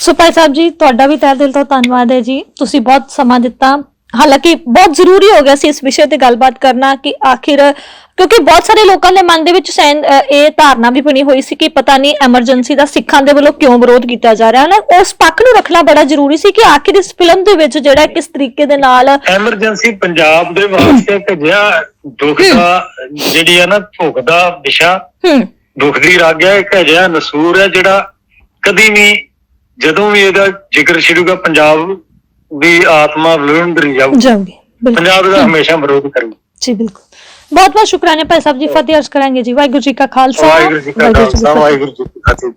ਸੋ ਭਾਈ ਸਾਹਿਬ ਜੀ ਤੁਹਾਡਾ ਵੀ ਤਹਿ ਦਿਲ ਤੋਂ ਧੰਨਵਾਦ ਹੈ ਜੀ। ਤੁਸੀਂ ਬਹੁਤ ਸਮਾਂ ਦਿੱਤਾ। ਹਾਲਾਂਕਿ ਬਹੁਤ ਜ਼ਰੂਰੀ ਹੋ ਗਿਆ ਸੀ ਇਸ ਵਿਸ਼ੇ ਤੇ ਗੱਲਬਾਤ ਕਰਨਾ ਕਿ ਆਖਿਰ ਕਿਉਂਕਿ ਬਹੁਤ ਸਾਰੇ ਲੋਕਾਂ ਦੇ ਮਨ ਦੇ ਵਿੱਚ ਇਹ ਧਾਰਨਾ ਵੀ ਬਣੀ ਹੋਈ ਸੀ ਕਿ ਪਤਾ ਨਹੀਂ ਐਮਰਜੈਂਸੀ ਦਾ ਸਿੱਖਾਂ ਦੇ ਵੱਲੋਂ ਕਿਉਂ ਵਿਰੋਧ ਕੀਤਾ ਜਾ ਰਿਹਾ। ਹੈ ਨਾ ਉਸ ਪੱਖ ਨੂੰ ਰੱਖਣਾ ਬੜਾ ਜ਼ਰੂਰੀ ਸੀ ਕਿ ਆਖਿਰ ਇਸ ਫਿਲਮ ਦੇ ਵਿੱਚ ਜਿਹੜਾ ਕਿਸ ਤਰੀਕੇ ਦੇ ਨਾਲ ਐਮਰਜੈਂਸੀ ਪੰਜਾਬ ਦੇ ਵਾਸਤੇ ਇੱਕ ਦੁੱਖ ਦਾ ਜਿਹੜੀ ਹੈ ਨਾ ਭੁੱਖ ਦਾ ਵਿਸ਼ਾ ਦੁੱਖ ਦੀ ਰਾਗ ਹੈ ਇੱਕ ਅਜਿਹਾ ਨਸੂਰ ਹੈ ਜਿਹੜਾ ਕਦੀ ਵੀ ਜਦੋਂ ਵੀ ਇਹਦਾ ਜ਼ਿਕਰ ਛਿੜੂਗਾ ਪੰਜਾਬ ਦੀ ਆਤਮਾ ਵਿਲੁੰਦਰੀ ਜਾਊ ਜਾਓਗੇ ਬਿਲਕੁਲ। ਪੰਜਾਬ ਦਾ ਹਮੇਸ਼ਾ ਵਿਰੋਧ ਕਰੂ ਜੀ ਬਿਲਕੁਲ। ਬਹੁਤ ਬਹੁਤ ਸ਼ੁਕਰਾਨਾ ਭਾਈ ਸਾਹਿਬ ਜੀ ਫਤਿਹ ਅਰਜ਼ ਕਰਾਂਗੇ ਜੀ। ਵਾਹਿਗੁਰੂ ਜੀ ਕਾ ਖਾਲਸਾ ਵਾਹਿਗੁਰੂ ਜੀ ਕਾ ਖਾਲਸਾ ਵਾਹਿਗੁਰੂ ਜੀ ਕੀ ਫਤਿਹ।